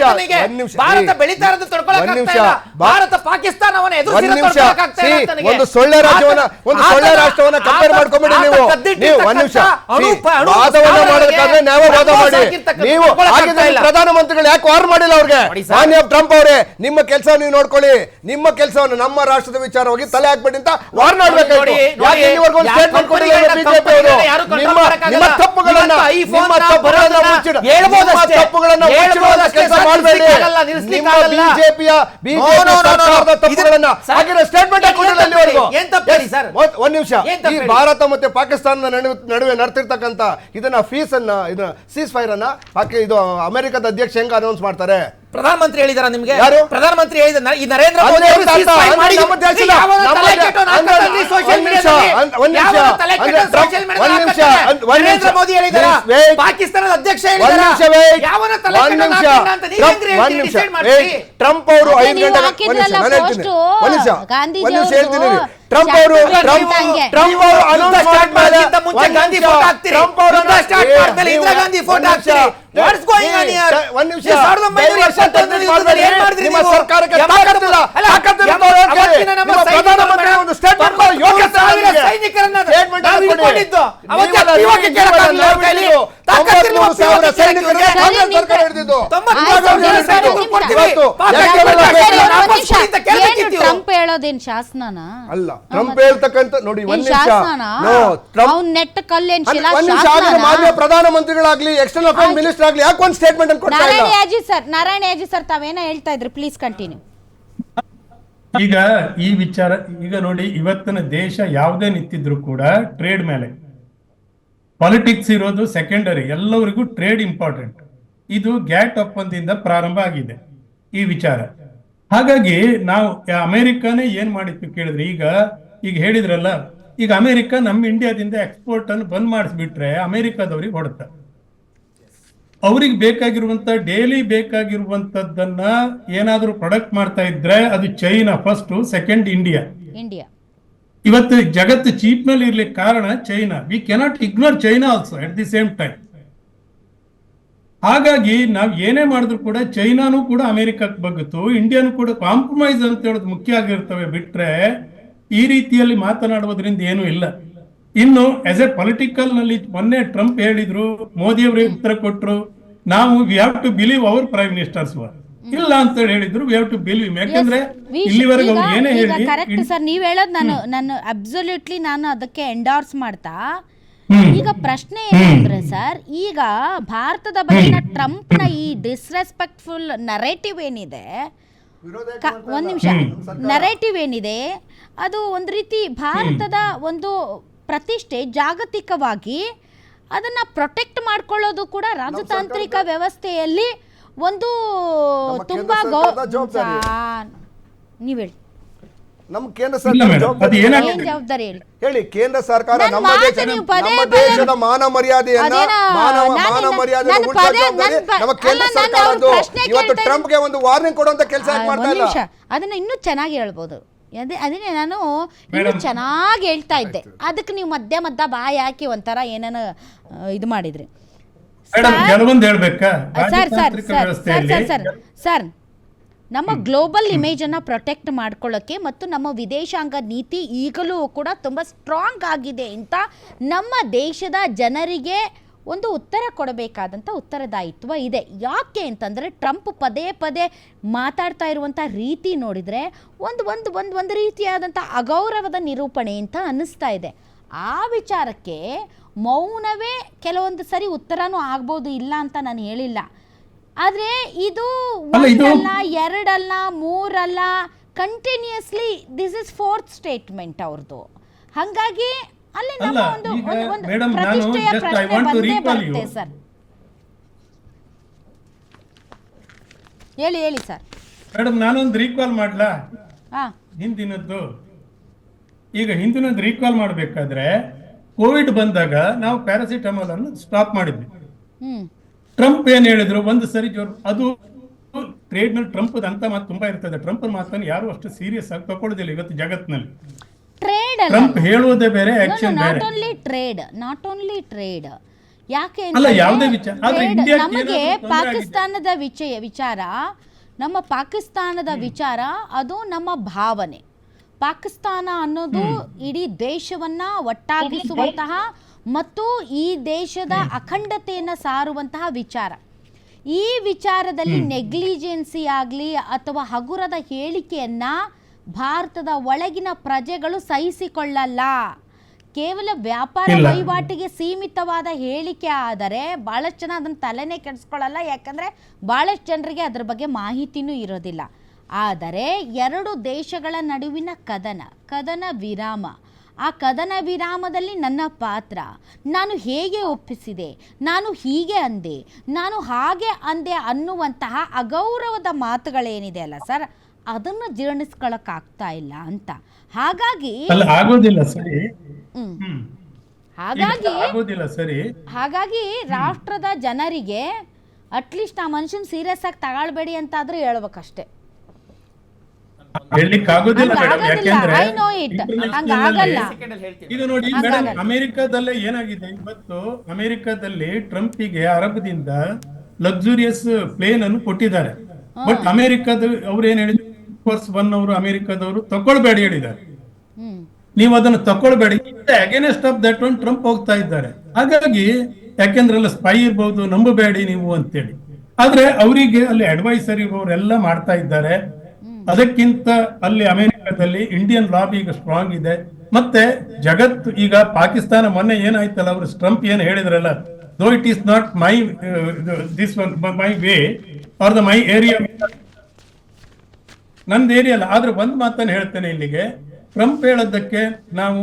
ನಿಮಿಷ. ಭಾರತ ಬೆಳೀತಾ ಇರೋದು ತಡ್ಕೊಳಕ್ ಆಗ್ತಾ. ಇಲ್ಲ. ಭಾರತ ಪಾಕಿಸ್ತಾನವನ್ನ ಒಂದ್ ಎದುರಿಸಿರೋ ನಿಮಿಷ ತಡ್ಕೊಳಕ್ ಆಗ್ತಾ ಇಲ್ಲ ಒಂದು ಸೊಳ್ಳೆ ರಾಜ್ಯವನ್ನ ಒಂದು ಸೊಳ್ಳೆ ರಾಷ್ಟ್ರವನ್ನ ಕಂಪೇರ್ ಮಾಡ್ಕೊಂಬಿಡಿ ನೀವು. ನೀವು ಒಂದ್ ನಿಮಿಷ. ವಾದವನ್ನ ಮಾಡೋದಕ್ಕಾದ್ರೆ ವಾದ ಮಾಡಿ. ನೀವು. ಪ್ರಧಾನಮಂತ್ರಿಗಳು ಯಾಕೆ ವಾರ್ ಮಾಡಿಲ್ಲ ಅವ್ರಿಗೆ? ಮಾನ್ಯ ಟ್ರಂಪ್ ಅವರೇ ನಿಮ್ಮ ಕೆಲಸ ನೀವು ನೋಡ್ಕೊಳ್ಳಿ. ನಿಮ್ಮ ಕೆಲಸವನ್ನು ನಮ್ಮ ರಾಷ್ಟ್ರದ ವಿಚಾರವಾಗಿ ತಲೆ ಹಾಕ್ಬೇಡಿ ಅಂತ ವಾರ್ ಸ್ಟೇಟ್ಮೆಂಟ್ ಕೊಟ್ಟಿಲ್ಲ ಬಿಜೆಪಿ ಅವರು? control ನಿಮ್ಮ. ನಿಮ್ಮ ತಪ್ಪುಗಳನ್ನ ನಿಮ್ಮ ತಪ್ಪುಗಳನ್ನ ಮುಚ್ಚಿಡ. ತಪ್ಪುಗಳನ್ನ ಕೆಲಸ ಮಾಡಬೇಡಿ. ನಿಮ್ಮ ಬಿಜೆಪಿಯ ಬಿಜೆಪಿ. ಸರ್ಕಾರದ ತಪ್ಪುಗಳನ್ನ ಸ್ಟೇಟ್ಮೆಂಟ್ ಒಂದ್- ನಿಮಿಷ. ಈ ಭಾರತ ಮತ್ತೆ ಪಾಕಿಸ್ತಾನದ ನಡುವೆ ನಡೆತಿರ್ತಕ್ಕಂತ ಇದನ್ನ ಫೀಸ್ ಅನ್ನ ಇದನ್ನ ಸೀಸ್ ಫೈರ್ ಅನ್ನ ಪಾಕಿ ಇದು ಅಮೆರಿಕದ ಅಧ್ಯಕ್ಷ ಹೆಂಗ್ ಅನೌನ್ಸ್ ಮಾಡ್ತಾರೆ? ಪ್ರಧಾನಮಂತ್ರಿ ಹೇಳಿದಾರ ನಿಮ್ಗೆ? ಯಾರು? ಪ್ರಧಾನಮಂತ್ರಿ ಹೇಳಿದ ಈ ನರೇಂದ್ರ ಮೋದಿ ಮೋದಿ ಹೇಳಿದಾರ? Wait. ಪಾಕಿಸ್ತಾನದ ಅಧ್ಯಕ್ಷ ಟ್ರಂಪ್- ಅವರು ಐದು ಗಂಟೆ ನಾನು ಹೇಳ್ತೀನಿ. ಟ್ರಂಪ್ ಅವರು ಟ್ರಂಪ್ ಟ್ರಂಪ್ ಅವರು ಯುದ್ಧ ಸ್ಟಾರ್ಟ್ ಮಾಡೋಕ್ಕಿಂತ ಮುಂಚೆ ಗಾಂಧಿ ಫೋಟೋ ಹಾಕ್ತೀರಿ. ಟ್ರಂಪ್ ಅವರು ಯುದ್ಧ ಸ್ಟಾರ್ಟ್ ಮಾಡ್ತಾರೆ ಇಂದಿರಾ ಗಾಂಧಿ ಫೋಟೋ. ಹಾಕ್ತೀರಿ. ವಾಟ್ಸ್ ಗೋಯಿಂಗ್ ಆನ್ ಹಿಯರ್ ಒಂದು ನಿಮಿಷ ಈ ಸಾವಿರದ ಒಂಬೈನೂರ Diversion ಎಪ್ಪತ್ತೊಂದರಲ್ಲಿ technique ಯುದ್ಧದಲ್ಲಿ ಏನ್ ಮಾಡಿದ್ರಿ ನಿಮ್ಮ ಸರ್ಕಾರಕ್ಕೆ ತಾಕತ್ತಿಲ್ಲ. ಅಲ್ಲ, ತಾಕತ್ತಿಲ್ಲ ಅವತ್ತಿನ ನಮ್ಮ ಪ್ರಧಾನಮಂತ್ರಿ ಒಂದು ಸ್ಟೇಟ್ಮೆಂಟ್ ಮಾಡಿ ಯೋಗ್ಯತೆ ಸಾವಿರ. ಸೈನಿಕರನ್ನ ಸ್ಟೇಟ್ಮೆಂಟ್. ಹಿಡ್ಕೊಂಡಿದ್ದು. ಅವತ್ತು ನೀವು ಕೇಳಕ್ಕಾಗ್ಲಿಲ್ಲ ಅವ್ರ ಕೈಲಿ. ನೀವು ತಾಕತ್ತಿಲ್ವಾ ಸಾವಿರ ಇವತ್ತು ಕಾಂಗ್ರೆಸ್ ಸರ್ಕಾರ. ಹಿಡಿದಿದ್ದು. ತೊಂಬತ್ತು ಇವಾಗ ಸಾವಿರ ಅವ್ರು ಸೈನಿಕರು ಕೊಡ್ತೀವಿ. ಇವತ್ತು ಯಾಕೆ. ಕೊಡಿ ಅಂತ. ಟ್ರಂಪ್ ಶಾಸನನ? ಅಲ್ಲ ಟ್ರಂಪ್ ಹೇಳ್ತಕ್ಕಂತ ನೋಡಿ ಒಂದ್ ನಿಮಿಷ. ನೋ ಟ್ರಂಪ್ ಅವ್ನ್ ನೆಟ್ಟ ಕಲ್ಲೇನ್ ಶಿಲಾ ಒಂದ್ ನಿಮಿಷ ಆಗಿದ್ರೆ ಮಾನ್ಯ ಪ್ರಧಾನಮಂತ್ರಿಗಳಾಗ್ಲಿ ಎಕ್ಸ್ಟರ್ನಲ್ ಅಫೇರ್ ಮಿನಿಸ್ಟರ್ ಆಗ್ಲಿ ಯಾಕೆ ಒಂದ್ ಸ್ಟೇಟ್ಮೆಂಟ್ ಅನ್ನು ಕೊಡ್ತಾ ಇಲ್ಲ? ನಾರಾಯಣ ಯಾಜಿ ಸರ್ ನಾರಾಯಣ ಯಾಜಿ ಸರ್ ತಾವೇನ ಹೇಳ್ತಾ ಇದ್ರಿ? ಪ್ಲೀಸ್ ಕಂಟಿನ್ಯೂ ಈಗ ಈ ವಿಚಾರ ಈಗ ನೋಡಿ ಇವತ್ತಿನ ದೇಶ ಯಾವುದೇ ನಿಂತಿದ್ರು ಕೂಡ ಟ್ರೇಡ್ ಮೇಲೆ. ಪಾಲಿಟಿಕ್ಸ್ ಇರೋದು ಸೆಕೆಂಡರಿ ಎಲ್ಲರಿಗೂ ಟ್ರೇಡ್ ಇಂಪಾರ್ಟೆಂಟ್ ಇದು ಗ್ಯಾಟ್ ಒಪ್ಪಂದದಿಂದ ಪ್ರಾರಂಭ ಆಗಿದೆ ಈ ವಿಚಾರ. ಹಾಗಾಗಿ ನಾವು ಅಮೆರಿಕಾನೇ ಏನ್ ಮಾಡಿತ್ತು ಕೇಳಿದ್ರೆ? ಈಗ ಈಗ ಹೇಳಿದ್ರಲ್ಲ ಈಗ ಅಮೆರಿಕ ನಮ್ಮ ಇಂಡಿಯಾದಿಂದ ಎಕ್ಸ್ಪೋರ್ಟ್ ಅನ್ನು ಬಂದ್ ಮಾಡಿಸ್ಬಿಟ್ರೆ ಅಮೆರಿಕಾದವ್ರಿಗೆ ಹೊಡೆತ. ಅವ್ರಿಗೆ ಬೇಕಾಗಿರುವಂತ ಡೈಲಿ ಬೇಕಾಗಿರುವಂತದ್ದನ್ನ ಏನಾದ್ರೂ ಪ್ರೊಡಕ್ಟ್ ಮಾಡ್ತಾ ಇದ್ರೆ ಅದು China first second India India ಇವತ್ತು ಜಗತ್ತು ಚೀಪ್ನಲ್ಲಿ ಇರ್ಲಿಕ್ಕೆ ಕಾರಣ China we cannot ignore China also at the same time ಹಾಗಾಗಿ ನಾವ್ ಏನೇ ಮಾಡಿದ್ರು ಕೂಡ ಚೈನಾನು ಕೂಡ ಅಮೆರಿಕಕ್ಕೆ ಬಗ್ಗಿತು ಇಂಡಿಯಾನು ಕೂಡ ಕಾಂಪ್ರಮೈಸ್ ಅಂತ ಹೇಳೋದು ಮುಖ್ಯ ಆಗಿರ್ತವೆ ಬಿಟ್ರೆ ಈ ರೀತಿಯಲ್ಲಿ ಮಾತನಾಡುವುದರಿಂದ ಏನೂ ಇಲ್ಲ. ಇನ್ನು ಆಸ್ ಎ ಪೊಲಿಟಿಕಲ್ನಲ್ಲಿ ಮೊನ್ನೆ ಟ್ರಂಪ್ ಹೇಳಿದ್ರು ಮೋದಿ ಅವರಿಗೆ ಉತ್ತರ ಕೊಟ್ಟರು ನಾವು we have to believe our prime ministers ಇಲ್ಲ ಅಂತ ಹೇಳಿ ಹೇಳಿದ್ರು ವಿ ಹ್ಯಾವ್ ಟು ಬಿಲೀವ್ ಯಾಕಂದ್ರೆ ಇಲ್ಲಿವರೆಗೆ ಅವ್ರು ಏನೇ ಹೇಳಿ ಕರೆಕ್ಟ್ ಸರ್ ನೀವು ಹೇಳೋದು ನಾನು ನಾನು ಅಬ್ಸೊಲ್ಯೂಟ್ಲಿ ನಾನು ಅದಕ್ಕೆ ಎಂಡಾರ್ಸ್ ಮಾಡ್ತಾ. ಈಗ ಪ್ರಶ್ನೆ ಏನಂದ್ರೆ ಸರ್ ಈಗ ಭಾರತದ ಬಗೆಗಿನ ಟ್ರಂಪ್ನ ಈ ಡಿಸ್ರೆಸ್ಪೆಕ್ಟ್ಫುಲ್ ನರೇಟಿವ್ ಏನಿದೆ? ಕ- ಒಂದ್ ನಿಮಿಷ. ನರೇಟಿವ್ ಏನಿದೆ? ಅದು ಒಂದು ರೀತಿ ಭಾರತದ ಒಂದು ಪ್ರತಿಷ್ಠೆ ಜಾಗತಿಕವಾಗಿ ಅದನ್ನ ಪ್ರೊಟೆಕ್ಟ್ ಮಾಡ್ಕೊಳ್ಳೋದು ಕೂಡ ರಾಜತಾಂತ್ರಿಕ ವ್ಯವಸ್ಥೆಯಲ್ಲಿ ಒಂದು ತುಂಬಾ ಗೌ. ನೀವ್ ಹೇಳಿ. ನಮ್ಮ ಕೇಂದ್ರ ಸರ್ಕಾರ ಜವಾಬ್ದಾರಿ ಹೇಳಿ. ಹೇಳಿ? ಕೇಂದ್ರ ಸರ್ಕಾರ ನಮ್ಮ ದೇಶದ ಮಾನ ಮರ್ಯಾದೆಯನ್ನ ಮಾನವ ಮಾನ ಮರ್ಯಾದೆ ನಮ್ಮ ಕೇಂದ್ರ ಸರ್ಕಾರ ಸರ್ಕಾರದ್ದು ಇವತ್ತು ಟ್ರಂಪ್ ಟ್ರಂಪ್ಗೆ ಒಂದು ವಾರ್ನಿಂಗ್ ಕೊಡುವಂತ ಕೆಲಸ ಮಾಡ್ತಾ ಇಲ್ಲ? ಅದನ್ನ ಇನ್ನೂ ಚೆನ್ನಾಗಿ ಹೇಳ್ಬೋದು. ಅದೇ ಅದನ್ನೇ ನಾನು ಇನ್ನು ಚೆನ್ನಾಗಿ ಹೇಳ್ತಾ ಇದ್ದೆ. ಅದಕ್ಕೆ ನೀವು ಮಧ್ಯ ಮಧ್ಯ ಬಾಯಿ ಹಾಕಿ ಒಂಥರ ಏನೇನು ಇದು ಮಾಡಿದ್ರಿ. Sir sir sir sir sir sir ನಮ್ಮ ಗ್ಲೋಬಲ್ ಇಮೇಜನ್ನು ಪ್ರೊಟೆಕ್ಟ್ ಮಾಡ್ಕೊಳ್ಳೋಕ್ಕೆ ಮತ್ತು ನಮ್ಮ ವಿದೇಶಾಂಗ ನೀತಿ ಈಗಲೂ ಕೂಡ ತುಂಬ ಸ್ಟ್ರಾಂಗ್ ಆಗಿದೆ ಅಂತ ನಮ್ಮ ದೇಶದ ಜನರಿಗೆ ಒಂದು ಉತ್ತರ ಕೊಡಬೇಕಾದಂಥ ಉತ್ತರದಾಯಿತ್ವ ಇದೆ. ಯಾಕೆ ಅಂತಂದರೆ ಟ್ರಂಪ್ ಪದೇ ಪದೇ ಮಾತಾಡ್ತಾ ಇರುವಂಥ ರೀತಿ ನೋಡಿದರೆ ಒಂದು ಒಂದು ಒಂದು ಒಂದು ರೀತಿಯಾದಂಥ ಅಗೌರವದ ನಿರೂಪಣೆ ಅಂತ ಅನ್ನಿಸ್ತಾ ಇದೆ. ಆ ವಿಚಾರಕ್ಕೆ ಮೌನವೇ ಕೆಲವೊಂದು ಸರಿ ಉತ್ತರನೂ ಆಗ್ಬೋದು ಇಲ್ಲ ಅಂತ ನಾನು ಹೇಳಿಲ್ಲ. ಆದರೆ ಇದು ಅಲ್ಲ, ಒಂದಲ್ಲ ಎರಡಲ್ಲ ಮೂರಲ್ಲ continuously this is fourth statement ಅವ್ರದ್ದು ಹಾಗಾಗಿ ಅಲ್ಲಿ ನಮ್ಮ ಒಂದು ಒಂದು- ಪ್ರತಿಷ್ಠೆಯ ಪ್ರಶ್ನೆ ಬಂದೇ ಬರುತ್ತೆ ಸರ್. ಹೇಳಿ ಹೇಳಿ ಸರ್. ಮೇಡಮ್ ನಾನೊಂದು ರೀಕಾಲ್ ಮಾಡ್ಲಾ? ಹಿಂದಿನದ್ದು. ಈಗ ಹಿಂದಿನದ್ದು ರೀಕಾಲ್ ಮಾಡಬೇಕಾದ್ರೆ ಕೋವಿಡ್ ಬಂದಾಗ ನಾವು ಪ್ಯಾರಾಸಿಟಮಾಲ್ ಅನ್ನು ಸ್ಟಾಪ್ ಮಾಡಿದ್ವಿ. ಟ್ರಂಪ್ ಏನ್ ಹೇಳಿದ್ರು? ಒಂದು ಸರಿ ಜೋರು. ಅದು ಟ್ರೇಡ್ ಮೇಲೆ ಟ್ರಂಪ್ ಅಂತ ಮಾತು ತುಂಬಾ ಇರ್ತದೆ. ಟ್ರಂಪ್ ಮಾತನ್ನು ಯಾರು ಅಷ್ಟು ಸೀರಿಯಸ್ ಆಗಿ ತಗೊಳ್ಳೋದಿಲ್ಲ ಇವತ್ತು ಜಗತ್ತಿನಲ್ಲಿ ಟ್ರೇಡ್ ಅಲ್ಲ. ಟ್ರಂಪ್ ಹೇಳುವುದೇ ಬೇರೆ ಆಕ್ಷನ್ ನಾಟ್ ಬೇರೆ. Only trade not only trade ಯಾಕೆ ಅಲ್ಲ, ಯಾವುದೇ ವಿಚಾರ. ಆದ್ರೆ ನಮಗೆ? ಪಾಕಿಸ್ತಾನದ ವಿಷಯ ವಿಚಾರ ನಮ್ಮ ಪಾಕಿಸ್ತಾನದ ವಿಚಾರ ಅದು ನಮ್ಮ ಭಾವನೆ. ಪಾಕಿಸ್ತಾನ ಅನ್ನೋದು ಇಡೀ ದೇಶವನ್ನ ಒಟ್ಟಾಗಿಸುವಂತಹ ಮತ್ತು ಈ ದೇಶದ ಅಖಂಡತೆಯನ್ನು ಸಾರುವಂತಹ ವಿಚಾರ. ಈ ವಿಚಾರದಲ್ಲಿ ನೆಗ್ಲಿಜೆನ್ಸಿ ಆಗಲಿ ಅಥವಾ ಹಗುರದ ಹೇಳಿಕೆಯನ್ನ ಭಾರತದ ಒಳಗಿನ ಪ್ರಜೆಗಳು ಸಹಿಸಿಕೊಳ್ಳಲ್ಲ. ಕೇವಲ ವ್ಯಾಪಾರ. ವಹಿವಾಟಿಗೆ ಸೀಮಿತವಾದ ಹೇಳಿಕೆ ಆದರೆ ಭಾಳಷ್ಟು ಜನ ಅದನ್ನು ತಲೆನೇ ಕೆಡಿಸ್ಕೊಳ್ಳಲ್ಲ. ಯಾಕಂದರೆ ಭಾಳಷ್ಟು ಜನರಿಗೆ ಅದ್ರ ಬಗ್ಗೆ ಮಾಹಿತಿನೂ ಇರೋದಿಲ್ಲ. ಆದರೆ ಎರಡು ದೇಶಗಳ ನಡುವಿನ ಕದನ ಕದನ ವಿರಾಮ ಆ ಕದನ ವಿರಾಮದಲ್ಲಿ ನನ್ನ ಪಾತ್ರ. ನಾನು ಹೇಗೆ ಒಪ್ಪಿಸಿದೆ? ನಾನು ಹೀಗೆ ಅಂದೆ. ನಾನು ಹಾಗೆ ಅಂದೆ ಅನ್ನುವಂತಹ ಅಗೌರವದ ಮಾತುಗಳೇನಿದೆ ಅಲ್ಲ ಸರ್? ಅದನ್ನು ಜೀರ್ಣಿಸ್ಕೊಳಕ್ಕಾಗ್ತಾ ಇಲ್ಲ ಅಂತ. ಹಾಗಾಗಿ ಆಗೋದಿಲ್ಲ ಸರಿ. ಹಾಗಾಗಿ ಸರಿ. ಹಾಗಾಗಿ ರಾಷ್ಟ್ರದ ಜನರಿಗೆ ಅಟ್ಲೀಸ್ಟ್ ಆ ಮನುಷ್ಯನ್ ಸೀರಿಯಸ್ ಆಗಿ ತಗೊಳ್ಬೇಡಿ ಅಂತಾದ್ರೂ ಹೇಳ್ಬೇಕಷ್ಟೇ. ಹೇಳಲಿಕ್ಕೆ ಆಗೋದಿಲ್ಲ ಮೇಡಮ್. ಯಾಕೆಂದ್ರೆ ಐ ನೋ ಇಟ್. ಈಗ ನೋಡಿ. ಮೇಡಮ್ ಅಮೆರಿಕಾದಲ್ಲೇ ಏನಾಗಿದೆ? ಇವತ್ತು ಅಮೆರಿಕಾದಲ್ಲಿ ಟ್ರಂಪಿಗೆ ಅರಬ್ದಿಂದ ಲಕ್ಸುರಿಯಸ್ ಪ್ಲೇನ್ ಅನ್ನು ಕೊಟ್ಟಿದ್ದಾರೆ. ಬಟ್ ಅಮೆರಿಕದ ಅವ್ರು ಏನ್ ಹೇಳಿದ್ರು? ಫೋರ್ಸ್ ಒನ್ ಅವರು ಅಮೆರಿಕದವರು ತಕೊಳ್ಬೇಡಿ ಹೇಳಿದ್ದಾರೆ. ನೀವು ಅದನ್ನು ತಕೊಳ್ಬೇಡಿ against of that one Trump ಹೋಗ್ತಾ ಇದ್ದಾರೆ. ಹಾಗಾಗಿ ಯಾಕೆಂದ್ರೆ ಅಲ್ಲ ಸ್ಪೈ ಇರ್ಬಹುದು ನಂಬಬೇಡಿ ನೀವು ಅಂತೇಳಿ. ಆದ್ರೆ ಅವರಿಗೆ ಅಲ್ಲಿ ಅಡ್ವೈಸರ್ ಇರುವವರೆಲ್ಲ ಮಾಡ್ತಾ ಇದ್ದಾರೆ. ಅದಕ್ಕಿಂತ ಅಲ್ಲಿ ಅಮೆರಿಕದಲ್ಲಿ ಇಂಡಿಯನ್ ಲಾಬಿ ಈಗ ಸ್ಟ್ರಾಂಗ್ ಇದೆ. ಮತ್ತೆ ಜಗತ್ತು ಈಗ ಪಾಕಿಸ್ತಾನ ಮೊನ್ನೆ ಏನಾಯ್ತಲ್ಲ ಅವರು ಸ್ಟ್ರಂಪ್ ಏನು ಹೇಳಿದ್ರಲ್ಲ though it is not my this one my way or the my area ನಂದು ಏರಿಯಾ ಅಲ್ಲ ಆದ್ರೆ ಒಂದು ಮಾತನ್ನು ಹೇಳ್ತೇನೆ ಇಲ್ಲಿಗೆ. ಟ್ರಂಪ್ ಹೇಳೋದಕ್ಕೆ ನಾವು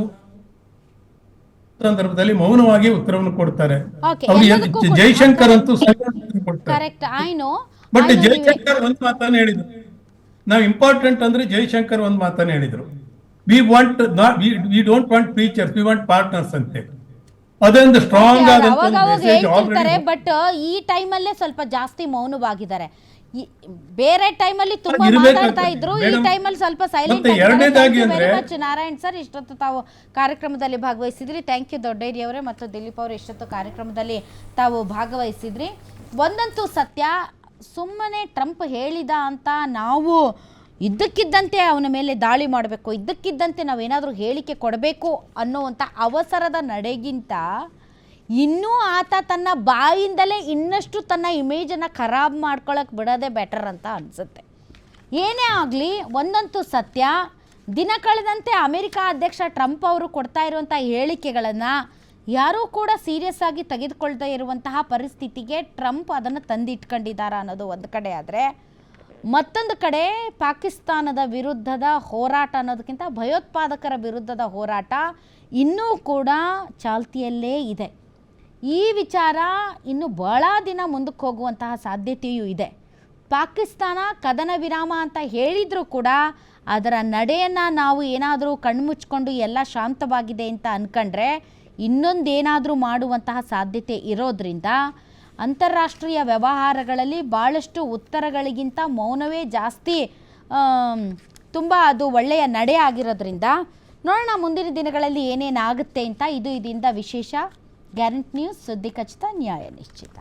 ಸಂದರ್ಭದಲ್ಲಿ ಮೌನವಾಗಿ ಉತ್ತರವನ್ನು ಕೊಡ್ತಾರೆ. ಅವ್ರು ಜೈಶಂಕರ್ ಅಂತೂ ಕರೆಕ್ಟ್ ಬಟ್ ಜೈಶಂಕರ್ ಒಂದು ಮಾತನ್ನು ಹೇಳಿದ್ರು. ನಾವು ಇಂಪಾರ್ಟೆಂಟ್ ಅಂದ್ರೆ ಜೈಶಂಕರ್ ಒಂದು ಮಾತನ್ನ ಹೇಳಿದ್ರು. We want we don't want teachers we want partners ಅಂತೆ. ಅದೊಂದು ಸ್ಟ್ರಾಂಗ್ ಆದಂತ ಬಟ್ ಈ ಟೈಮಲ್ಲೇ ಸ್ವಲ್ಪ ಜಾಸ್ತಿ ಮೌನವಾಗಿದ್ದಾರೆ. ಬೇರೆ ಟೈಮಲ್ಲಿ ತುಂಬಾ ಅದು ಮಾತಾಡ್ತಾ ಇದ್ರು ಈ ಮೇಡಮ್, ಟೈಮಲ್ಲಿ ಸ್ವಲ್ಪ ಸೈಲೆಂಟ್ ಎರಡನೇದಾಗಿ ಅಂದ್ರೆ- ನಾರಾಯಣ್ ಸರ್ ಇಷ್ಟೊತ್ತು ತಾವು ಕಾರ್ಯಕ್ರಮದಲ್ಲಿ ಭಾಗವಹಿಸಿದ್ರಿ. ಥ್ಯಾಂಕ್ ಯು ದೊಡ್ಡೇರಿ ಅವರೇ ಮತ್ತು ದಿಲೀಪ್ ಅವರು ಇಷ್ಟೊತ್ತು ಕಾರ್ಯಕ್ರಮದಲ್ಲಿ ತಾವು ಭಾಗವಹಿಸಿದ್ರಿ. ಒಂದಂತೂ ಸತ್ಯ ಸುಮ್ಮನೆ ಟ್ರಂಪ್ ಹೇಳಿದ ಅಂತ ನಾವು ಇದ್ದಕ್ಕಿದ್ದಂತೆ ಅವನ ಮೇಲೆ ದಾಳಿ ಮಾಡಬೇಕು, ಇದ್ದಕ್ಕಿದ್ದಂತೆ ನಾವೇನಾದರೂ ಹೇಳಿಕೆ ಕೊಡಬೇಕು ಅನ್ನೋವಂಥ ಅವಸರದ ನಡೆಗಿಂತ ಇನ್ನೂ ಆತ ತನ್ನ ಬಾಯಿಂದಲೇ ಇನ್ನಷ್ಟು ತನ್ನ ಇಮೇಜನ್ನು ಖರಾಬ್ ಮಾಡ್ಕೊಳಕ್ಕೆ ಬಿಡೋದೇ ಬೆಟರ್ ಅಂತ ಅನಿಸುತ್ತೆ. ಏನೇ ಆಗಲಿ, ಒಂದಂತೂ ಸತ್ಯ. ದಿನ ಕಳೆದಂತೆ ಅಮೆರಿಕ ಅಧ್ಯಕ್ಷ ಟ್ರಂಪ್ ಅವರು ಕೊಡ್ತಾ ಇರುವಂಥ ಹೇಳಿಕೆಗಳನ್ನು ಯಾರೂ ಕೂಡ ಸೀರಿಯಸ್ ಆಗಿ ತೆಗೆದುಕೊಳ್ತಾ ಇರುವಂತಹ ಪರಿಸ್ಥಿತಿಗೆ ಟ್ರಂಪ್ ಅದನ್ನು ತಂದಿಟ್ಕೊಂಡಿದ್ದಾರೆ ಅನ್ನೋದು ಒಂದು ಕಡೆ ಆದರೆ, ಮತ್ತೊಂದು ಕಡೆ ಪಾಕಿಸ್ತಾನದ ವಿರುದ್ಧದ ಹೋರಾಟ ಅನ್ನೋದಕ್ಕಿಂತ ಭಯೋತ್ಪಾದಕರ ವಿರುದ್ಧದ ಹೋರಾಟ ಇನ್ನೂ ಕೂಡ ಚಾಲ್ತಿಯಲ್ಲೇ ಇದೆ. ಈ ವಿಚಾರ ಇನ್ನು ಬಹಳ ದಿನ ಮುಂದಕ್ಕೆ ಹೋಗುವಂತಹ ಸಾಧ್ಯತೆಯೂ ಇದೆ. ಪಾಕಿಸ್ತಾನ ಕದನ ವಿರಾಮ ಅಂತ ಹೇಳಿದರೂ ಕೂಡ ಅದರ ನಡೆಯನ್ನು ನಾವು ಏನಾದರೂ ಕಣ್ಮುಚ್ಕೊಂಡು ಎಲ್ಲ ಶಾಂತವಾಗಿದೆ ಅಂತ ಅಂದ್ಕೊಂಡ್ರೆ ಇನ್ನೊಂದೇನಾದರೂ ಮಾಡುವಂತಹ ಸಾಧ್ಯತೆ ಇರೋದ್ರಿಂದ ಅಂತಾರಾಷ್ಟ್ರೀಯ ವ್ಯವಹಾರಗಳಲ್ಲಿ ಭಾಳಷ್ಟು ಉತ್ತರಗಳಿಗಿಂತ ಮೌನವೇ ಜಾಸ್ತಿ ತುಂಬ ಅದು ಒಳ್ಳೆಯ ನಡೆ ಆಗಿರೋದ್ರಿಂದ ನೋಡೋಣ ಮುಂದಿನ ದಿನಗಳಲ್ಲಿ ಏನೇನಾಗುತ್ತೆ ಅಂತ ಇದು ಇದರಿಂದ ವಿಶೇಷ. ಗ್ಯಾರಂಟಿ ನ್ಯೂಸ್ ಸುದ್ದಿ ಖಚಿತ, ನ್ಯಾಯ ನಿಶ್ಚಿತ.